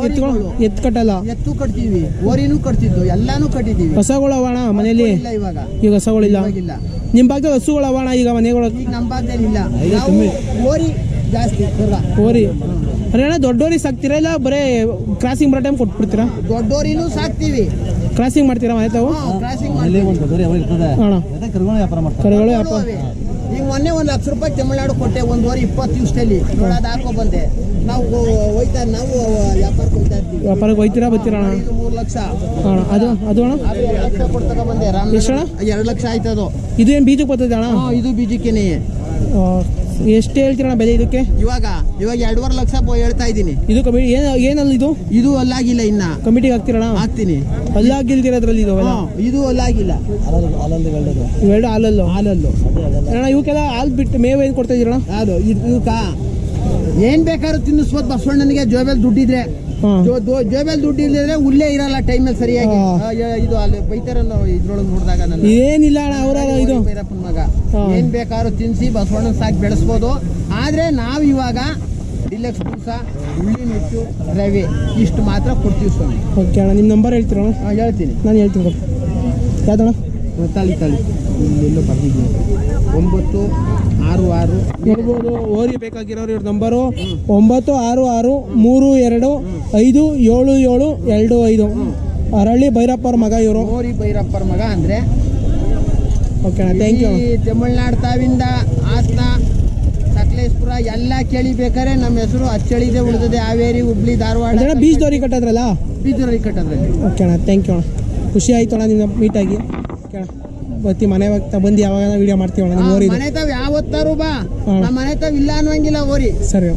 ಎತ್ತುಗಳು ಎತ್ತು ಕಟ್ಟಲ್ಲ? ಎತ್ತು ಕಟ್ತೀವಿ ಓರಿನೂ ಕಟ್ತಿದ್ದು ಎಲ್ಲಾನು ಕಟ್ಟಿದ್ದೀವಿ. ಹೊಸಗಳು ಅವಣ ಮನೆಯಲ್ಲಿ? ಇಲ್ಲ ಇವಾಗ. ಈಗ ಹೊಸಗಳಿಲ್ಲ ಇಲ್ಲ? ನಿಮ್ಮ ಭಾಗದಲ್ಲಿ ಹಸುಗಳು ಅವಣ ಈಗ ಮನೆಗಳು? ಈಗ ನಮ್ಮ ಭಾಗದಲ್ಲಿ ಇಲ್ಲ. ನಾವು ಓರಿ ಜಾಸ್ತಿ ಓರಿ ಅಣ್ಣ ದೊಡ್ಡೋರಿ ಸಾಕ್ತೀರಾ ಇಲ್ಲ ಬರೇ ಕ್ರಾಸಿಂಗ್ ಬರೋ ಟೈಮ್ ಕೊಟ್ಬಿಡ್ತೀರಾ? ದೊಡ್ಡೋರಿನೂ ಸಾಕ್ತೀವಿ. ಕ್ರಾಸಿಂಗ್ ಮಾಡ್ತೀರಾ ಮನೆ ತಾವು? ಕ್ರಾಸಿಂಗ್ ಅಣ್ಣ. ಕರುಗಳು ವ್ಯಾಪಾರ ಈಗ ಮೊನ್ನೆ ಒಂದು ಲಕ್ಷ ರೂಪಾಯಿ ತಮಿಳ್ನಾಡು ಕೊಟ್ಟೆ ಒಂದು ವಾರ ಇಪ್ಪತ್ತು ದಿವಸದಲ್ಲಿ ಅದು ಹಾಕೋ ಬಂದೆ. ನಾವು ಹೋಯ್ತಾ ನಾವು ವ್ಯಾಪಾರಕ್ಕೆ ಹೋಗ್ತಾ ಇರ್ತೀವಿ. ವ್ಯಾಪಾರಕ್ಕೆ ಹೋಯ್ತೀರಾ ಬರ್ತೀರಾ ಅಣ್ಣ? ಇದು ಮೂರು ಲಕ್ಷ. ಅಣ್ಣ ಅದು ಅದು ಅಣ್ಣ? ಅದು ಎರಡು ಲಕ್ಷ ಕೊಡ್ತಕ ಬಂದೆ. ರಾಮ ಎಷ್ಟು ಅಣ್ಣ? ಎರಡು ಲಕ್ಷ ಆಯ್ತದು. ಇದು ಏನು ಬೀಜಕ್ಕೆ ಬರ್ತದೆ ಅಣ್ಣ? ಹಾ ಇದು ಬೀಜಕ್ಕೇನೆ. ಆ, ಎಷ್ಟು ಹೇಳ್ತೀರಣ್ಣ ಬೆಲೆ ಇದಕ್ಕೆ? ಇವಾಗ ಇವಾಗ ಎರಡೂವರೆ ಲಕ್ಷ ಬೋ- ಹೇಳ್ತಾ ಇದ್ದೀನಿ. ಇದು ಕಮಿಟಿ ಏನು ಏನಲ್ಲ ಇದು? ಇದು ಅಲ್ಲಾಗಿಲ್ಲ ಇನ್ನ. ಕಮಿಟಿಗೆ ಹಾಕ್ತೀರಣ ಹಾಕ್ತೀನಿ. ಅಲ್ಲಾಗಿಲ್ದಿರೋದ್ರಲ್ಲಿ ಇದು ಹಾ, ಇದು ಅಲ್ಲಾಗಿಲ್ಲ. ಇವೆರಡು ಹಾಲಲ್ಲು? ಹಾಲಲ್ಲು. ಅಣ್ಣ ಇವಕ್ಕೆಲ್ಲ ಹಾಲು ಬಿಟ್ಟು ಮೇವು ಏನು ಕೊಡ್ತಾ ಇದೀರಣ್ಣ ಇದು- ಇವಕ್ಕ? ಏನ್ ಬೇಕಾದ್ರೂ ತಿನ್ನಿಸ್ಬೋದು ಬಸವಣ್ಣನಿಗೆ ಜೋಬೆಲ್ ದುಡ್ಡಿದ್ರೆ. ಜೋಬೆಲ್ ದುಡ್ಡು ಇಲ್ಲದ್ರೆ ಉಲ್ಲೇ ಇರಲ್ಲ ಟೈಮಲ್ಲಿ ಸರಿಯಾಗಿ. ಹಾ. ಇದು ಅಲ್ಲಿ ಬೈತಾರಲ್ಲ ಇದ್ರೊಳಗೆ ನೋಡಿದಾಗ ನನ್ನ. ಏನಿಲ್ಲ ಅಣ್ಣ ಅವರ ಇದು. ಭೈರಪ್ಪನ ಮಗ. ಏನ್ ಬೇಕಾದ್ರೂ ತಿನ್ಸಿ ಬಸವಣ್ಣನ ಸಾಕಿ ಬೆಳೆಸ್ಬೋದು. ಆದ್ರೆ ನಾವು ಇವಾಗ ಡಿಲೆಕ್ಸ್ ಬೂಸ ಉಳ್ಳಿ ನುಚ್ಚು ರವೆ ಇಷ್ಟು ಮಾತ್ರ ಕೊಡ್ತೀವಿ ಸ್ವಾಮಿ. ಓಕೆ ಅಣ್ಣ ನಿಮ್ಮ ನಂಬರ್ ಹೇಳ್ತೀರಣ್ಣ? ಹಾ, ಹೇಳ್ತೀನಿ. ನಾನು ಹೇಳ್ತೀನಿ ಯಾವ್ದಣ್ಣ? ತಳಿ ತಾಲಿ ಇಲ್ಲೆಲ್ಲೋ ಬರ್ದಿದ್ದೀನಿ. ಒಂಬತ್ತು ಆರು ಆರು. ನೋಡ್ಬೋದು ಓರಿ ಬೇಕಾಗಿರೋರು ಇವ್ರ ನಂಬರು ಒಂಬತ್ತು ಆರು ಆರು ಮೂರು ಎರಡು ಐದು ಏಳು ಏಳು ಎರಡು ಐದು. ಅರಳಿ ಭೈರಪ್ಪರ ಮಗ ಇವರು. ಓರಿ ಭೈರಪ್ಪರ ಮಗ ಅಂದರೆ? ಓಕೆ ಥ್ಯಾಂಕ್ ಯು ತಮಿಳ್ನಾಡು ತಾವಿಂದ ಹಾಸನ ಸಕಲೇಶ್ಪುರ ಎಲ್ಲ ಕೇಳಿಬೇಕಾದ್ರೆ ನಮ್ಮ ಹೆಸರು ಅಚ್ಚಳಿದೆ ಉಳಿದಿದೆ. ಹಾವೇರಿ ಹುಬ್ಳಿ ಧಾರವಾಡ. ಬೀಜ್ ದೋರಿ ಕಟ್ಟದ್ರಲ್ಲ? ಬೀಚ್ ದೋರಿ ಕಟ್ಟದ್ರಲ್ಲಿ. ಓಕೆ ಅಣ್ಣ ಥ್ಯಾಂಕ್ ಯು ಅಣ್ಣ. ಖುಷಿ ಆಯ್ತು ಅಣ್ಣ ನಿಮ್ಮ ಮೀಟಾಗಿ ಬರ್ತಿ ಮನೆ ಹೋಗ್ತಾ ಬಂದು ಯಾವಾಗ ವಿಡಿಯೋ ಮಾಡ್ತೀವಿ ನಿಮ್ಮ ಮನೆ ತಾವ್ ಯಾವತ್ತಾರು ಬಾ. ನಮ್ಮ ಮನೆ ತಾವ್ ಇಲ್ಲ ಅನ್ನಂಗಿಲ್ಲ ಓರಿ ಸರಿ.